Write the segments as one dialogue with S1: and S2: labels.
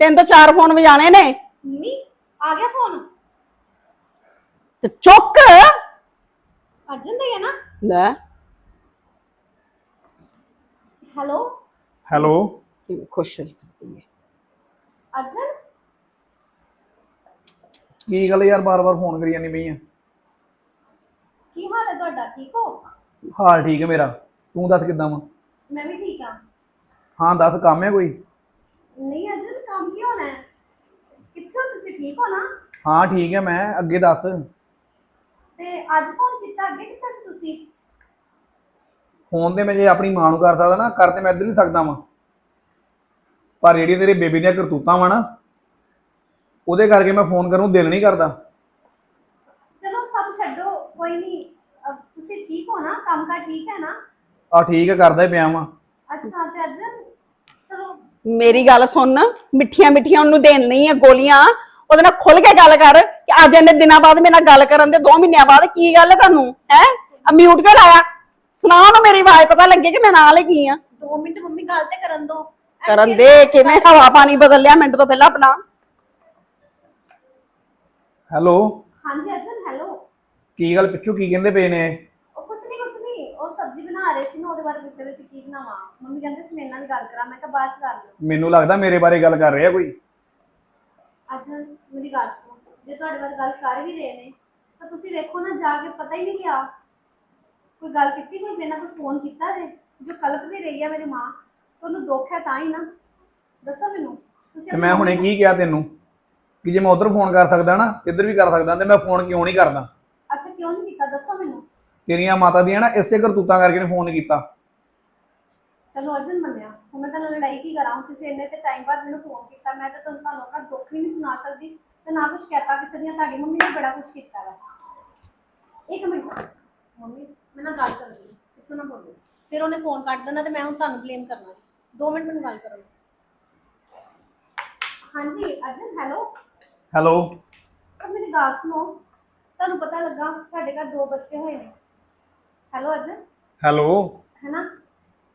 S1: ਤਿੰਨ ਤੋਂ ਚਾਰ ਫੋਨ ਵਜਾਣੇ ਨੇ।
S2: ਮੰਮੀ ਆ ਗਿਆ ਫੋਨ
S1: ਤੇ ਚੁੱਕ।
S2: ਅਰਜਨ ਦਾ ਹੀ ਹੈ ਨਾ।
S1: ਲੈ।
S2: ਹੈਲੋ?
S3: ਹੈਲੋ।
S1: ਕਿਵੇਂ ਖੁਸ਼ ਹੋਈ ਫਿਰਦੀ ਹੈ
S2: ਅਰਜਨ?
S3: ਕੀ ਗੱਲ ਯਾਰ ਬਾਰ-ਬਾਰ ਫੋਨ ਕਰੀ ਜਾਂਦੀ ਪਈ ਆ।
S2: ਕੀ ਹਾਲ ਹੈ ਤੁਹਾਡਾ? ਠੀਕ ਹੋ?
S3: ਹਾਲ ਠੀਕ ਹੈ ਮੇਰਾ। ਤੂੰ ਦੱਸ ਕਿੱਦਾਂ ਵਾ?
S2: ਮੈਂ ਵੀ ਠੀਕ ਹਾਂ।
S3: ਹਾਂ ਦੱਸ ਕੰਮ ਹੈ ਕੋਈ?
S2: ਨਹੀਂ ਅਰਜਨ ਹੋ ਤੁਸੀਂ ਠੀਕ ਹੋ ਨਾ?
S3: ਹਾਂ ਠੀਕ ਹੈ ਮੈਂ ਅੱਗੇ ਦੱਸ।
S2: ਤੇ ਅੱਜ ਫੋਨ ਕੀਤਾ ਅੱਗੇ ਕਿੱਥੇ ਸੀ ਤੁਸੀਂ?
S3: ਫੋਨ ਤੇ ਮੈਂ ਜੇ ਆਪਣੀ ਮਾਂ ਨੂੰ ਕਰ ਸਕਦਾ ਨਾ ਕਰ ਤੇ ਮੈਂ ਇੱਧਰ ਨਹੀਂ ਸਕਦਾ ਵਾਂ। ਪਰ ਜਿਹੜੀ ਤੇਰੇ ਬੇਬੀ ਦੀਆਂ ਕਰਤੂਤਾਂ ਵਾ ਨਾ ਉਹਦੇ ਕਰਕੇ ਮੈਂ ਫੋਨ ਕਰਨ ਨੂੰ ਦਿਲ ਨਹੀਂ ਕਰਦਾ।
S2: ਚਲੋ ਸਭ ਛੱਡੋ ਕੋਈ ਨਹੀਂ ਅਹ ਤੁਸੀਂ ਠੀਕ ਹੋ ਨਾ? ਕੰਮ ਕਾ ਠੀਕ ਹੈ ਨਾ?
S3: ਆ ਠੀਕ ਹੈ ਕਰਦਾ ਹੀ ਪਿਆ ਵਾਂ।
S2: ਅੱਛਾ ਤੇ ਚਲੋ
S1: ਮੇਰੀ ਗੱਲ ਸੁਣ ਮਿੱਠੀਆਂ ਮਿੱਠੀਆਂ ਉਹਨੂੰ ਦੇਣ ਨਹੀਂ ਆ ਗੋਲੀਆਂ। ਉਹਦੇ ਨਾਲ ਖੁੱਲ ਕੇ ਗੱਲ ਕਰ ਕਿ ਅੱਜ ਇੰਨੇ ਦਿਨਾਂ ਬਾਅਦ ਮੇਰੇ ਨਾਲ ਗੱਲ ਕਰਨ ਦੇ 2 ਮਹੀਨਿਆਂ ਬਾਅਦ ਕੀ ਗੱਲ ਹੈ ਤੁਹਾਨੂੰ ਹੈ? ਆ ਮਿਊਟ ਕਿਉਂ ਲਾਇਆ? ਸੁਣਾ ਉਹਨੂੰ ਮੇਰੀ ਆਵਾਜ਼ ਪਤਾ ਲੱਗੇ ਕਿ ਮੈਂ ਨਾਲ ਹੀ ਆ।
S2: 2 ਮਿੰਟ ਮੰਮੀ ਗੱਲ ਤੇ ਕਰਨ ਦੋ।
S1: ਕਰਨ ਦੇ ਕਿਵੇਂ ਹਵਾ ਪਾਣੀ ਬਦਲ ਲਿਆ ਮਿੰਟ ਤੋਂ ਪਹਿਲਾਂ ਆਪਣਾ।
S3: ਹੈਲੋ?
S2: ਹਾਂਜੀ ਅਰਜਨ ਹੈਲੋ।
S3: ਕੀ ਗੱਲ ਪਿੱਛੋਂ ਕੀ ਕਹਿੰਦੇ ਪਏ ਨੇ?
S2: ਉਹ ਕੁਛ ਨਹੀਂ ਕੁਛ ਨਹੀਂ ਉਹ ਸਬਜ਼ੀ ਬਣਾ ਰਹੇ ਸੀ ਨਾ ਉਹਦੇ ਬਾਰੇ ਪੁੱਛ ਰਹੇ ਸੀ ਮੰਮੀ ਕਹਿੰਦੇ ਸੀ ਮੇਰੇ ਨਾਲ ਵੀ ਗੱਲ ਕਰਾਂ ਮੈਂ ਕਿਹਾ ਬਾਅਦ ਚ ਕਰ ਲਓ।
S3: ਮੈਨੂੰ ਲੱਗਦਾ ਮੇਰੇ ਬਾਰੇ ਗੱਲ ਕਰ ਰਿਹਾ ਕੋਈ।
S2: ਅਰਜਨ ਮੇਰੀ ਗੱਲ ਸੁਣੋ ਜੇ ਤੁਹਾਡੇ ਬਾਰੇ ਗੱਲ ਕਰ ਵੀ ਰਹੇ ਨੇ ਤਾਂ ਤੁਸੀਂ ਵੇਖੋ ਨਾ ਜਾ ਕੇ ਪਤਾ ਹੀ ਨਹੀਂ ਕਿਆ ਕੋਈ ਗੱਲ ਕੀਤੀ ਕੋਈ ਮੇਰੇ ਨਾਲ ਕੋਈ ਫੋਨ ਕੀਤਾ ਜੇ ਜੋ ਕਲਪ ਵੀ ਰਹੀ ਆ ਮੇਰੀ ਮਾਂ ਤੁਹਾਨੂੰ ਦੁੱਖ ਹੈ ਤਾਂ ਹੀ ਨਾ। ਦੱਸੋ ਮੈਨੂੰ ਤੁਸੀਂ
S3: ਤੇ ਮੈਂ ਹੁਣੇ ਕੀ ਕਿਹਾ ਤੈਨੂੰ? ਕਿ ਜੇ ਮੈਂ ਉਧਰ ਫੋਨ ਕਰ ਸਕਦਾ ਨਾ ਇੱਧਰ ਵੀ ਕਰ ਸਕਦਾ ਤੇ ਮੈਂ ਫੋਨ ਕਿਉਂ ਨਹੀਂ ਕਰਦਾ?
S2: ਅੱਛਾ ਕਿਉਂ ਨਹੀਂ ਕੀਤਾ? ਦੱਸੋ ਮੈਨੂੰ।
S3: ਤੇਰੀਆਂ ਮਾਤਾ ਦੀਆਂ ਨਾ ਇਸੇ ਕਰਤੂਤਾਂ ਕਰਕੇ ਨੇ ਫੋਨ ਨਹੀਂ ਕੀਤਾ।
S2: ਚਲੋ ਅਰਜਨ ਮੰਨਿਆ। ਹੁਣ ਮੈਂ ਤੁਹਾਨੂੰ ਲੜਾਈ ਕੀ ਕਰਾਂ? ਤੁਸੀਂ ਇੰਨੇ ਤੇ ਟਾਈਮ ਬਾਅਦ ਮੈਨੂੰ ਫੋਨ ਕੀਤਾ। ਮੈਂ ਤਾਂ ਤੁਹਾਨੂੰ ਤੁਹਾਨੂੰ ਆਪਣਾ ਦੁੱਖ ਵੀ ਨਹੀਂ ਸੁਣਾ ਸਕਦੀ ਤੇ ਨਾ ਕੁਝ ਕਹਿਤਾ ਕਿਸੇ ਦੀਆਂ। ਤੁਹਾਡੀ ਮੰਮੀ ਨੇ ਬੜਾ ਕੁਝ ਕੀਤਾ ਵਾ। ਇੱਕ ਮਿੰਟ। ਮੰਮੀ ਮੈਂ ਨਾਲ ਗੱਲ ਕਰਨੀ ਹੈ। ਪਿੱਛੋਂ ਨਾ ਬੋਲੋ। ਫਿਰ ਉਹਨੇ ਫੋਨ ਕੱਟ ਦੇਣਾ ਤੇ ਮੈਂ ਹੁਣ ਤੁਹਾਨੂੰ ਬਲੇਮ ਕਰਨਾ। 2 ਮਿੰਟ ਮੈਨੂੰ ਗੱਲ ਕਰੋ। ਹਾਂਜੀ ਅਰਜਨ ਹੈਲੋ
S3: ਹੈਲੋ
S2: ਤਾਂ ਮੇਰੀ ਗੱਲ ਸੁਣੋ। ਤੁਹਾਨੂੰ ਪਤਾ ਲੱਗਾ ਸਾਡੇ ਘਰ ਦੋ ਬੱਚੇ ਹੋਏ ਨੇ। ਹੈਲੋ ਅਰਜਨ?
S3: ਹੈਲੋ
S2: ਹੈਨਾ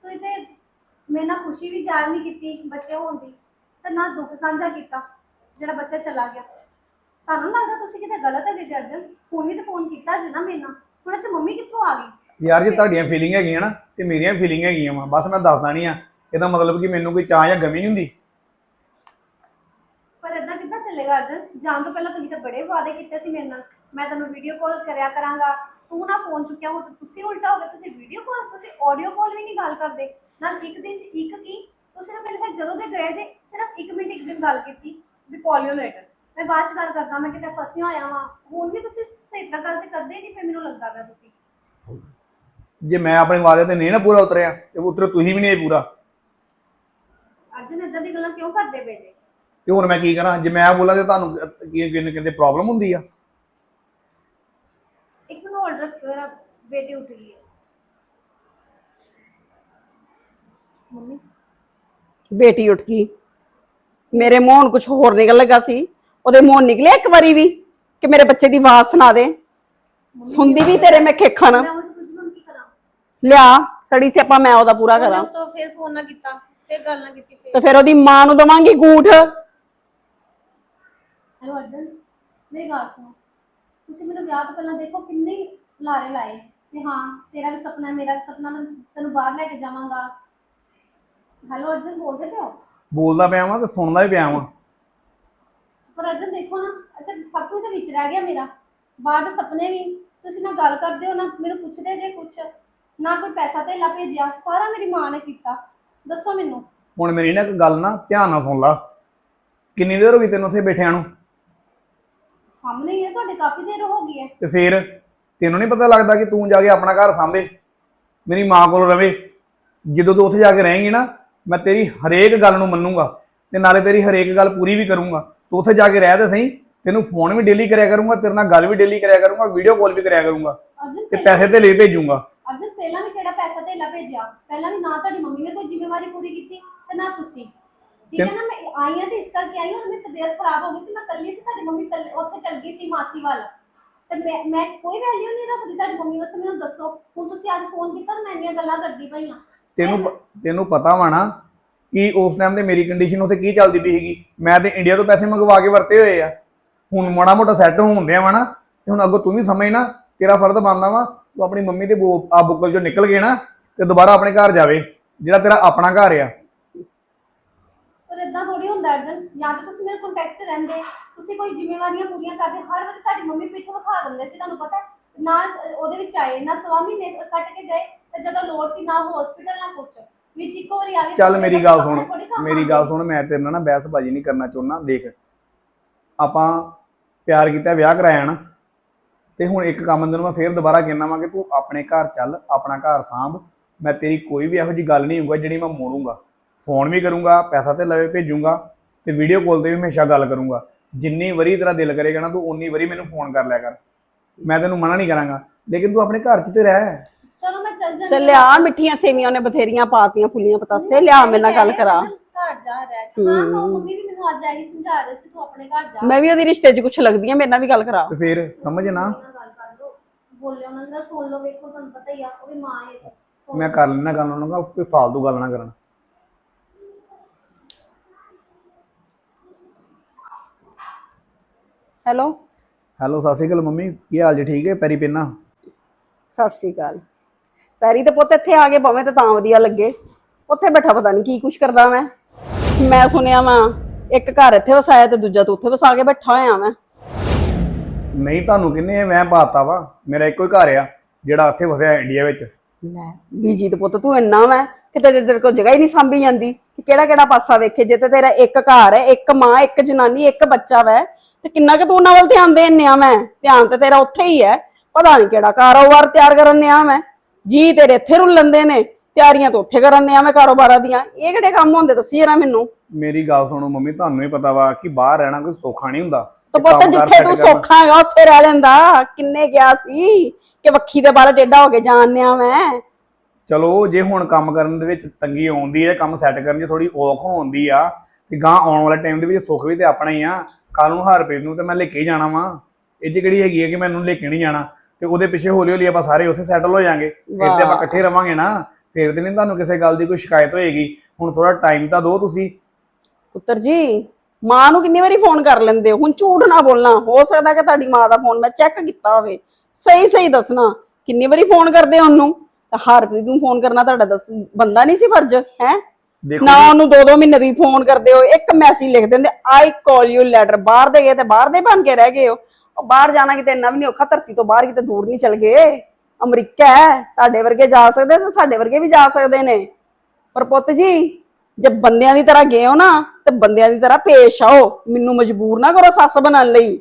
S2: ਤੁਸੀਂ ਤੇ ਮੇਰੇ ਨਾਲ ਖੁਸ਼ੀ ਵੀ ਜ਼ਾਹਿਰ ਨਹੀਂ ਕੀਤੀ ਬੱਚੇ ਹੋਣ ਦੀ ਤੇ ਨਾ ਦੁੱਖ ਸਾਂਝਾ ਕੀਤਾ ਜਿਹੜਾ ਬੱਚਾ ਚਲਾ ਗਿਆ। ਤੁਹਾਨੂੰ ਨੀ ਲੱਗਦਾ ਤੁਸੀਂ ਕਿਤੇ ਗਲਤ ਹੈਗੇ ਜਰਜਨ ਫੋਨ ਵੀ ਤਾਂ ਫੋਨ ਕੀਤਾ ਜੀ ਨਾ ਮੇਰੇ ਨਾਲ। ਹੁਣ ਤੇ ਮੰਮੀ ਕਿੱਥੋਂ ਆ ਗਈ?
S3: ਯਾਰ ਜੇ ਤੁਹਾਡੀਆਂ ਫੀਲਿੰਗ ਹੈਗੀਆਂ ਨਾ ਤੇ ਮੇਰੀਆਂ ਫੀਲਿੰਗ ਹੈਗੀਆਂ ਵਾ। ਬਸ ਮੈਂ ਦੱਸਦਾ ਨਹੀਂ ਆ। ਇਹਦਾ ਮਤਲਬ ਕਿ ਮੈਨੂੰ ਕੋਈ ਚਾਹ ਜਾਂ ਗਮੀ ਨਹੀਂ ਹੁੰਦੀ?
S2: ਪਰ ਇਦਾਂ ਕਿੱਦਾਂ ਚੱਲੇਗਾ ਅਰਜਨ? ਜਾਣ ਤੋਂ ਪਹਿਲਾਂ ਤੁਸੀਂ ਤਾਂ ਬੜੇ ਵਾਅਦੇ ਕੀਤੇ ਸੀ ਮੇਰੇ ਨਾਲ। ਮੈਂ ਤੁਹਾਨੂੰ ਵੀਡੀਓ ਕਾਲ ਕਰਿਆ ਕਰਾਂਗਾ। ਤੂੰ ਨਾ ਫੋਨ ਚੁੱਕਿਆ ਹੋ ਤੇ ਤੁਸੀਂ ਉਲਟਾ ਹੋ ਗਏ ਤੁਸੀਂ ਵੀਡੀਓ ਕਾਲ ਤੁਸੀਂ ਆਡੀਓ ਕਾਲ ਵੀ ਨਹੀਂ ਗੱਲ ਕਰਦੇ। ਨਾਲ ਇੱਕ ਦਿਨ ਚ ਇੱਕ ਕੀ? ਤੁਸੀਂ ਨਾ ਪਹਿਲੇ ਜਦੋਂ ਦੇ ਗਏ ਜੇ ਸਿਰਫ 1 ਮਿੰਟ ਇੱਕ ਦਿਨ ਗੱਲ ਕੀਤੀ ਵੀ ਪੋਲੀਓ ਲੈਟਰ ਮੈਂ ਬਾਅਦ ਚ ਗੱਲ ਕਰਦਾ ਮੈਂ ਕਿਤੇ ਫਸਿਆ ਹੋਇਆ ਵਾਂ। ਹੁਣ ਵੀ ਤੁਸੀਂ ਸਹੀ ਤਰ੍ਹਾਂ ਗੱਲ ਤੇ ਕਰਦੇ ਨਹੀਂ ਪਏ ਮੈਨੂੰ ਲੱਗਦਾ ਪਿਆ ਤੁਸੀਂ।
S3: ਜੇ ਮੈਂ ਆਪਣੇ ਵਾਅਦੇ ਤੇ ਨਹੀਂ ਨਾ ਪੂਰਾ ਉਤਰਿਆ ਤੇ ਉਤਰੇ ਤੁਸੀਂ ਵੀ ਨਹੀਂ ਪੂਰਾ।
S2: ਅਰਜਨ ਇਦਾਂ ਦੀ ਗੱਲਾਂ ਕਿਉਂ ਕਰਦੇ ਪਏ ਜੇ?
S3: ਤੇ ਹੁਣ ਮੈਂ ਕੀ ਕਰਾਂ? ਜੇ ਮੈਂ ਬੋਲਾਂ ਤੇ ਤੁਹਾਨੂੰ ਕੀ ਕੀ ਕਹਿੰਦੇ ਪ੍ਰੋਬਲਮ ਹੁੰਦੀ ਆ
S2: ਇੱਕ ਮਿੰਟ ਹੋਲਡ ਰੱਖਿਓ ਉੱਠ ਗਈ ਹੈ। ਮੰਮੀ?
S1: ਬੇਟੀ ਉੱਠ ਗਈ। ਮੇਰੇ ਮੂੰਹ ਕੁਝ ਹੋਰ ਨਿਕਲ ਲੱਗਾ ਸੀ। ਉਹਦੇ ਮੂੰਹ ਨਿਕਲਿਆ ਇੱਕ ਵਾਰੀ ਵੀ ਕਿ ਮੇਰੇ ਬੱਚੇ ਦੀ ਆਵਾਜ਼ ਸੁਣਾ ਦੇ। ਸੁਣਦੀ ਵੀ ਤੇਰੇ ਮੈਂ ਖੇਖਣ
S2: ਮੈਂ ਉਸ ਕੁਝ ਨੂੰ ਕਰਾਂ।
S1: ਲਿਆ ਸੜੀ ਸੀ ਆਪਾਂ ਮੈਂ ਉਹਦਾ ਪੂਰਾ
S2: ਉਹਨੇ
S1: ਕਰਾਂ।
S2: ਉਸ ਤੋਂ ਫਿਰ ਫੋਨ ਨਾ ਕੀਤਾ ਫਿਰ ਗੱਲ ਨਾ ਕੀਤੀ ਫਿਰ।
S1: ਤੇ ਫਿਰ ਉਹਦੀ ਮਾਂ ਨੂੰ ਦਵਾਂਗੀ ਗੂਠ।
S2: ਹੈਲੋ ਅਰਜਨ ਮੇਰੀ ਗੱਲ ਸੁਣੋ। ਤੁਸੀਂ ਮੈਨੂੰ ਵਿਆਹ ਤੋਂ ਪਹਿਲਾਂ ਦੇਖੋ ਕਿੰਨੇ ਲਾਰੇ ਲਾਏ। ਕਿ ਹਾਂ ਤੇਰਾ ਵੀ ਸੁਪਨਾ ਹੈ ਮੇਰਾ ਵੀ ਸੁਪਨਾ ਮੈਂ ਤੈਨੂੰ ਬਾਹਰ ਲੈ ਕੇ ਜਾਵਾਂਗਾ। ਹੈਲੋ ਅਰਜਨ ਬੋਲਦੇ ਪਿਓ
S3: ਬੋਲਦਾ ਪਿਆ ਵਾਂ ਤੇ ਸੁਣਦਾ ਵੀ ਪਿਆ ਵਾਂ।
S2: ਪਰ ਅਰਜਨ ਦੇਖੋ ਨਾ ਅੱਛਾ ਸਭ ਕੁਝ ਤਾਂ ਵਿੱਚ ਰਹਿ ਗਿਆ ਮੇਰਾ। ਬਾਹਰ ਦੇ ਸੁਪਨੇ ਵੀ ਤੁਸੀਂ ਨਾ ਗੱਲ ਕਰਦੇ ਹੋ ਨਾ ਮੈਨੂੰ ਪੁੱਛਦੇ ਜੇ ਕੁਛ ਨਾ ਕੋਈ ਪੈਸਾ ਧੇਲਾ ਭੇਜਿਆ ਸਾਰਾ ਮੇਰੀ ਮਾਂ ਨੇ ਕੀਤਾ। ਦੱਸੋ ਮੈਨੂੰ।
S3: ਹੁਣ ਮੇਰੀ ਨਾ ਇੱਕ ਗੱਲ ਨਾ ਧਿਆਨ ਨਾਲ ਸੁਣ ਲਾ। ਕਿੰਨੀ ਦੇਰ ਹੋ ਗਈ ਤੈਨੂੰ ਉੱਥੇ ਬੈਠਿਆਂ ਨੂੰ?
S2: ਸਾਹਮਣੇ ਹੀ ਹੈ ਤੁਹਾਡੇ ਕਾਫੀ ਦੇਰ ਹੋ ਗਈ ਹੈ।
S3: ਤੇ ਫੇਰ? ਤੈਨੂੰ ਨਹੀਂ ਪਤਾ ਲੱਗਦਾ ਕਿ ਤੂੰ ਜਾ ਕੇ ਆਪਣਾ ਘਰ ਸਾਂਭੇ ਮੇਰੀ ਮਾਂ ਕੋਲ ਰਵੇ। ਜਦੋਂ ਤੂੰ ਉੱਥੇ ਜਾ ਕੇ ਰਹੇਂਗੀ ਨਾ ਮੈਂ ਤੇਰੀ ਹਰੇਕ ਗੱਲ ਨੂੰ ਮੰਨੂਗਾ ਤੇ ਨਾਲੇ ਤੇਰੀ ਹਰੇਕ ਗੱਲ ਪੂਰੀ ਵੀ ਕਰੂੰਗਾ। ਤੂੰ ਉੱਥੇ ਜਾ ਕੇ ਰਹਿ ਤੇ ਸਹੀ ਤੈਨੂੰ ਫੋਨ ਵੀ ਡੇਲੀ ਕਰਿਆ ਕਰੂੰਗਾ ਤੇਰੇ ਨਾਲ ਗੱਲ ਵੀ ਡੇਲੀ ਕਰਿਆ ਕਰੂੰਗਾ ਵੀਡੀਓ ਕਾਲ ਵੀ ਕਰਿਆ ਕਰੂੰਗਾ
S2: ਅਰਜਨ
S3: ਤੇ ਪੈਸੇ ਤੇ ਲੈ ਭੇਜੂੰਗਾ।
S2: ਅਰਜਨ ਪਹਿਲਾਂ ਵੀ ਕਿਹੜਾ ਪੈਸਾ ਧੇਲਾ ਭੇਜਿਆ? ਪਹਿਲਾਂ ਵੀ ਨਾ ਤੁਹਾਡੀ ਮੰਮੀ ਨੇ ਕੋਈ ਜ਼ਿੰਮੇਵਾਰੀ ਪੂਰੀ ਕੀਤੀ ਤੇ ਨਾ ਤੁਸੀਂ। ਠੀਕ ਹੈ ਨਾ ਮੈਂ ਆਈ ਤੇ ਇਸ ਕਰਕੇ ਆਈ ਹਾਂ ਮੇਰੀ ਤਬੀਅਤ ਖਰਾਬ ਹੋ ਗਈ ਸੀ ਮੈਂ ਕੱਲੀ ਸੀ ਤੁਹਾਡੀ ਮੰਮੀ ਕੱਲੀ- ਉੱਥੇ ਚਲ ਗਈ ਸੀ ਮਾਸੀ ਵੱਲ। ਤੇ ਮੈਂ ਮੈਂ ਕੋਈ ਵੈਲਿਊ ਨਹੀਂ ਰੱਖਦੀ ਤੁਹਾਡੀ ਮੰਮੀ ਵਾਸਤੇ ਮੈਨੂੰ ਦੱਸੋ। ਹੁਣ ਤੁਸੀਂ ਅੱਜ ਫੋਨ ਕੀਤਾ ਤੇ ਮੈਂ ਇੰਨੀਆਂ ਗੱਲਾਂ ਕਰਦੀ ਪਈ
S3: ਤੈਨੂੰ ਪ- ਤੈਨੂੰ ਪਤਾ ਵਾ ਨਾ ਕਿ ਉਸ ਟਾਈਮ ਤੇ ਮੇਰੀ ਕੰਡੀਸ਼ਨ ਉੱਥੇ ਕੀ ਚੱਲਦੀ ਪਈ ਸੀਗੀ। ਮੈਂ ਤੇ ਇੰਡੀਆ ਤੋਂ ਪੈਸੇ ਮੰਗਵਾ ਕੇ ਵਰਤੇ ਹੋਏ ਆ। ਹੁਣ ਮਾੜਾ ਮੋਟਾ ਸੈੱਟ ਹੁੰਦੇ ਆ ਵਾ ਨਾ ਤੇ ਹੁਣ ਅੱਗੋਂ ਤੂੰ ਵੀ ਸਮਝ ਨਾ ਤੇਰਾ ਫਰਜ਼ ਬਣਦਾ ਵਾ ਤੂੰ ਆਪਣੀ ਮੰਮੀ ਦੇ ਬੋ- ਆ ਬੁੱਕਲ ਚੋਂ ਨਿਕਲ ਕੇ ਨਾ ਤੇ ਦੁਬਾਰਾ ਆਪਣੇ ਘਰ ਜਾਵੇ ਜਿਹੜਾ ਤੇਰਾ ਆਪਣਾ ਘਰ ਆ।
S2: ਪਰ ਇਦਾਂ ਥੋੜੀ ਹੁੰਦਾ ਅਰਜਨ ਜਾਂ ਤਾਂ ਤੁਸੀਂ ਮੇਰੇ ਕੰਟੈਕਟ 'ਚ ਰਹਿੰਦੇ ਤੁਸੀਂ ਕੋਈ ਜ਼ਿੰਮੇਵਾਰੀਆਂ ਪੂਰੀਆਂ ਕਰਦੇ ਹਰ ਵਾਰ ਤੁਹਾਡੀ ਮੰਮੀ ਪਿੱਠ ਵਿਖਾ ਦਿੰਦੇ ਸੀ ਤੁਹਾਨੂੰ ਪਤਾ ਹੈ? ਨਾ ਸ- ਉਹਦੇ ਵਿੱਚ ਆਏ ਨਾ ਸਵਾ ਮਹੀਨੇ ਕੱਟ ਕੇ ਗਏ ਤੇ ਜਦੋਂ ਲੋੜ ਸੀ ਨਾ ਹਸਪੀਟਲ ਨਾ ਕੁਛ ਵਿੱਚ ਇੱਕੋ ਵਾਰੀ ਆ ਗਏ
S3: ਚੱਲ ਮੇਰੀ ਗੱਲ ਸੁਣ
S2: ਆਪਣੇ ਥੋੜ੍ਹੀ ਕੰਮ
S3: ਮੇਰੀ ਗੱਲ ਸੁਣ ਮੈਂ ਤੇਰੇ ਨਾਲ ਨਾ ਬਹਿਸਬਾਜ਼ੀ ਨਹੀਂ ਕਰਨਾ ਚਾਹੁੰਦਾ ਦੇਖ ਆਪਾਂ ਪਿਆਰ ਕੀਤਾ ਵਿਆਹ ਕਰਾਇਆ ਨਾ ਤੇ ਹੁਣ ਇੱਕ ਕੰਮ ਤੈਨੂੰ ਮੈਂ ਫੇਰ ਦੁਬਾਰਾ ਕਹਿਣਾ ਵਾਂ ਕਿ ਤੂੰ ਆਪਣੇ ਘਰ ਚੱਲ ਆਪਣਾ ਘਰ ਸਾਂਭ ਮੈਂ ਤੇਰੀ ਕੋਈ ਵੀ ਇਹੋ ਜੀ ਗੱਲ ਨਹੀਂ ਹੋਊਗਾ ਜਿਹੜੀ ਮੈਂ ਮੋੜੂੰਗਾ ਫੋਨ ਵੀ ਕਰੂੰਗਾ ਪੈਸਾ ਤੇ ਲਵੇ ਭੇਜੂੰਗਾ ਤੇ ਵੀਡੀਓ ਕਾਲ ਤੇ ਵੀ ਹਮੇਸ਼ਾ ਗੱਲ ਕਰੂੰਗਾ। ਜਿੰਨੀ ਵਾਰੀ ਤੇਰਾ ਦਿਲ ਕਰੇਗਾ ਨਾ ਤੂੰ ਉਨੀ ਵਾਰੀ ਮੈਨੂੰ ਫੋਨ ਕਰ ਲਿਆ ਕਰ। ਮੈਂ ਤੈਨੂੰ ਮਨਾ ਨਹੀਂ ਕਰਾਂਗਾ ਲੇਕਿਨ ਤੂੰ ਆਪਣੇ ਘਰ 'ਚ ਤੇ ਰਹਿ।
S2: ਚਲੋ ਮੈਂ ਚੱਲ ਜਾਂਦੀ
S1: ਚੱਲ ਆ ਮਿੱਠੀਆਂ ਸੇਵੀਆਂ ਨੇ ਬਥੇਰੀਆਂ ਪਾਤੀਆਂ ਫੁੱਲੀਆਂ ਪਤਾਸੇ ਲਿਆ ਮੇਰੇ ਨਾਲ ਗੱਲ ਕਰਾ।
S2: ਘਰ ਜਾ ਰਹਿ ਕੇ ਹਾਂ ਹਾਂ। ਮੰਮੀ ਵੀ ਮੈਨੂੰ ਅੱਜ ਆਹੀ ਸਮਝਾ ਰਹੇ ਸੀ ਤੂੰ ਆਪਣੇ ਘਰ ਜਾ।
S1: ਮੈਂ ਵੀ ਉਹਦੀ ਰਿਸ਼ਤੇ 'ਚ ਕੁਛ ਲੱਗਦੀ ਆ ਮੇਰੇ ਨਾਲ ਵੀ ਗੱਲ ਕਰਾ।
S3: ਤੇ ਫੇਰ ਸਮਝ ਨਾ।
S2: ਨਾਲ ਗੱਲ ਕਰ ਲਓ। ਬੋਲਿਓ ਉਹਨਾਂ ਨਾਲ ਸੁਣ ਲਓ ਵੇਖੋ ਤੁਹਾਨੂੰ ਪਤਾ ਹੀ ਆ ਉਹ ਵੀ ਮਾਂ ਹੈ ਸੁਣ
S3: ਮੈਂ ਕਰ ਲੈਣਾ ਗੱਲ ਉਹਨਾਂ ਨਾਲ ਕੋਈ ਫਾਲਤੂ ਗੱਲ ਨਾ ਕਰਨ।
S1: ਹੈਲੋ।
S3: ਹੈਲੋ ਸਤਿ ਸ਼੍ਰੀ ਅਕਾਲ ਮੰਮੀ। ਕੀ ਹਾਲ ਜੀ? ਠੀਕ ਹੈ? ਪੈਰੀ ਪਿੰਨਾ?
S1: ਸਤਿ ਸ਼੍ਰੀ ਅਕਾਲ। ਪੈਰੀ ਤੇ ਪੁੱਤ ਇੱਥੇ ਆ ਕੇ ਭਾਵੇਂ ਤੇ ਤਾਂ ਵਧੀਆ ਲੱਗੇ। ਉੱਥੇ ਬੈਠਾ ਪਤਾ ਨਹੀਂ ਕੀ ਕੁਛ ਕਰਦਾ ਮੈਂ। ਮੈਂ ਸੁਣਿਆ ਵਾ ਇੱਕ ਘਰ ਇੱਥੇ ਵਸਾਇਆ ਤੇ ਦੂਜਾ ਤੂੰ ਉੱਥੇ ਵਸਾ ਕੇ ਬੈਠਾ ਹੋਇਆ ਮੈਂ।
S3: ਨਹੀਂ ਤੁਹਾਨੂੰ ਕਿੰਨੇ ਮੈਂ ਪਾਤਾ ਵਾ? ਮੇਰਾ ਇੱਕੋ ਹੀ ਘਰ ਆ ਜਿਹੜਾ ਉੱਥੇ ਵਸਿਆ ਇੰਡੀਆ ਵਿੱਚ।
S1: ਲੈ ਬੀਜੀ ਤੇ ਪੁੱਤ ਤੂੰ ਇੰਨਾ ਮੈਂ ਕਿਤੇ ਤੇਰੇ- ਤੇਰੇ ਕੋਲ ਜਗ੍ਹਾ ਹੀ ਨਹੀਂ ਸਾਂਭੀ ਜਾਂਦੀ। ਕਿ ਕਿਹੜਾ ਕਿਹੜਾ ਪਾਸਾ ਵੇਖੇ ਜੇ ਤੇ ਤੇਰਾ ਇੱਕ ਘਰ ਹੈ ਇੱਕ ਮਾਂ ਇੱਕ ਜਨਾਨੀ ਇੱਕ ਬੱਚਾ ਵੈ। ਤੇ ਕਿੰਨਾ ਕਿ ਤੂੰ ਉਹਨਾਂ ਵੱਲ ਧਿਆਨ ਦੇਣ ਨਿਆ ਮੈਂ? ਧਿਆਨ ਤੇ ਤੇਰਾ ਉੱਥੇ ਹੀ ਹੈ। ਪਤਾ ਨਹੀਂ ਕਿਹੜਾ ਕਾਰੋਬਾਰ ਤਿਆਰ ਕਰਨ ਨਿਆ ਮੈਂ। ਜੀ ਤੇਰੇ ਇੱਥੇ ਰੁੱਲੰਦੇ ਨੇ ਤਿਆਰੀਆਂ ਤਾਂ ਉੱਥੇ ਕਰਨ ਨਿਆ ਮੈਂ ਕਾਰੋਬਾਰਾਂ ਦੀਆਂ। ਇਹ ਕਿਹੜੇ ਕੰਮ ਹੁੰਦੇ ਦੱਸੀ ਜਰਾ ਮੈਨੂੰ?
S3: ਮੇਰੀ ਗੱਲ ਸੁਣੋ ਮੰਮੀ ਤੁਹਾਨੂੰ ਹੀ ਪਤਾ ਵਾ ਕਿ ਬਾਹਰ ਰਹਿਣਾ ਕੋਈ ਸੌਖਾ ਨਹੀਂ ਹੁੰਦਾ।
S1: ਤੇ ਪੁੱਤ ਜਿੱਥੇ ਤੂੰ ਸੌਖਾ ਹੈਗਾ ਉੱਥੇ ਰਹਿ ਲੈਂਦਾ। ਕਿੰਨੇ ਗਿਆ ਸੀ ਕਿ ਵੱਖੀ ਦੇ ਬਾਲ ਟੇਡਾ ਹੋ ਕੇ ਜਾਣਿਆ ਮੈਂ?
S3: ਚਲੋ ਜੇ ਹੁਣ ਕੰਮ ਕਰਨ ਦੇ ਵਿੱਚ ਤੰਗੀ ਆਉਂਦੀ ਹੈ ਕੰਮ ਸੈੱਟ ਕਰਨ 'ਚ ਥੋੜੀ ਔਖ ਹੁੰਦੀ ਆ ਤੇ ਗਾਂ ਆਉਣ ਵਾਲੇ ਟਾਈਮ ਦੇ ਵਿੱਚ ਸੁੱਖ ਵੀ ਤੇ ਆਪਣਾ ਹੀ ਆ। ਕੱਲ ਨੂੰ ਹਰਪ੍ਰੀਤ ਨੂੰ ਤੇ ਮੈਂ ਲੈ ਕੇ ਹੀ ਜਾਣਾ ਵਾ। ਇਹ 'ਚ ਕਿਹੜੀ ਹੈਗੀ ਹੈ ਕਿ ਮੈਨੂੰ ਲੈ ਕੇ ਨਹੀਂ ਜਾਣਾ। ਤੇ ਉਹਦੇ ਪਿੱਛੇ ਹੌਲੀ ਹੌਲੀ ਆਪਾਂ ਸਾਰੇ ਉੱਥੇ ਸੈਟਲ ਹੋ ਜਾਾਂਗੇ। ਫਿਰ ਤੇ ਆਪਾਂ ਇਕੱਠੇ ਰਵਾਂਗੇ ਨਾ। ਫਿਰ ਤੇ ਨਹੀਂ ਤੁਹਾਨੂੰ ਕਿਸੇ ਗੱਲ ਦੀ ਕੋਈ ਸ਼ਿਕਾਇਤ ਹੋਏਗੀ। ਹੁਣ ਥੋੜਾ ਟਾਈਮ ਤਾਂ ਦਿਓ ਤੁਸੀਂ।
S1: ਪੁੱਤਰ ਜੀ ਮਾਂ ਨੂੰ ਕਿੰਨੀ ਵਾਰੀ ਫੋਨ ਕਰ ਲੈਂਦੇ ਹੋ? ਹੁਣ ਝੂਠ ਨਾ ਬੋਲਣਾ ਹੋ ਸਕਦਾ ਕਿ ਤੁਹਾਡੀ ਮਾਂ ਦਾ ਫੋਨ ਮੈਂ ਚੈੱਕ ਕੀਤਾ ਹੋਵੇ। ਸਹੀ ਸਹੀ ਦੱਸਣਾ। ਕਿੰਨੀ ਵਾਰੀ ਫੋਨ ਕਰਦੇ ਹੋ ਉਹਨੂੰ? ਤਾਂ ਹਰਪ੍ਰੀਤ ਨੂੰ ਫੋਨ ਕਰਨਾ ਤੁਹਾਡਾ ਦੱਸ ਬੰਦਾ ਨਹੀਂ ਸੀ ਫਰਜ਼ ਹੈ?
S3: ਦੇਖੋ
S1: ਨਾ ਉਹਨੂੰ ਦੋ ਦੋ ਮਹੀਨੇ ਦੀ ਫੋਨ ਕਰਦੇ ਹੋ ਇੱਕ ਮੈਸੇਜ ਲਿਖ ਦਿੰਦੇ ਆਈ ਕਾਲ ਯੂ ਲੈਟਰ ਬਾਹਰ ਦੇ ਗਏ ਤੇ ਬਾਹਰ ਦੇ ਬਣ ਕੇ ਰਹਿ ਗਏ ਹੋ। ਉਹ ਬਾਹਰ ਜਾਣਾ ਕਿਤੇ ਇੰਨਾ ਵੀ ਨਹੀਂ ਔਖਾ ਧਰਤੀ ਤੋਂ ਬਾਹਰ ਕਿਤੇ ਦੂਰ ਨਹੀਂ ਚਲ ਗਏ। ਅਮਰੀਕਾ ਹੈ ਤੁਹਾਡੇ ਵਰਗੇ ਜਾ ਸਕਦੇ ਤੇ ਸਾਡੇ ਵਰਗੇ ਵੀ ਜਾ ਸਕਦੇ ਨੇ। ਪਰ ਪੁੱਤ ਜੀ ਜੇ ਬੰਦਿਆਂ ਦੀ ਤਰ੍ਹਾਂ ਗਏ ਹੋ ਨਾ ਤੇ ਬੰਦਿਆਂ ਦੀ ਤਰ੍ਹਾਂ ਪੇਸ਼ ਆਓ। ਮੈਨੂੰ ਮਜਬੂਰ ਨਾ ਕਰੋ ਸੱਸ ਬਣਨ ਲਈ।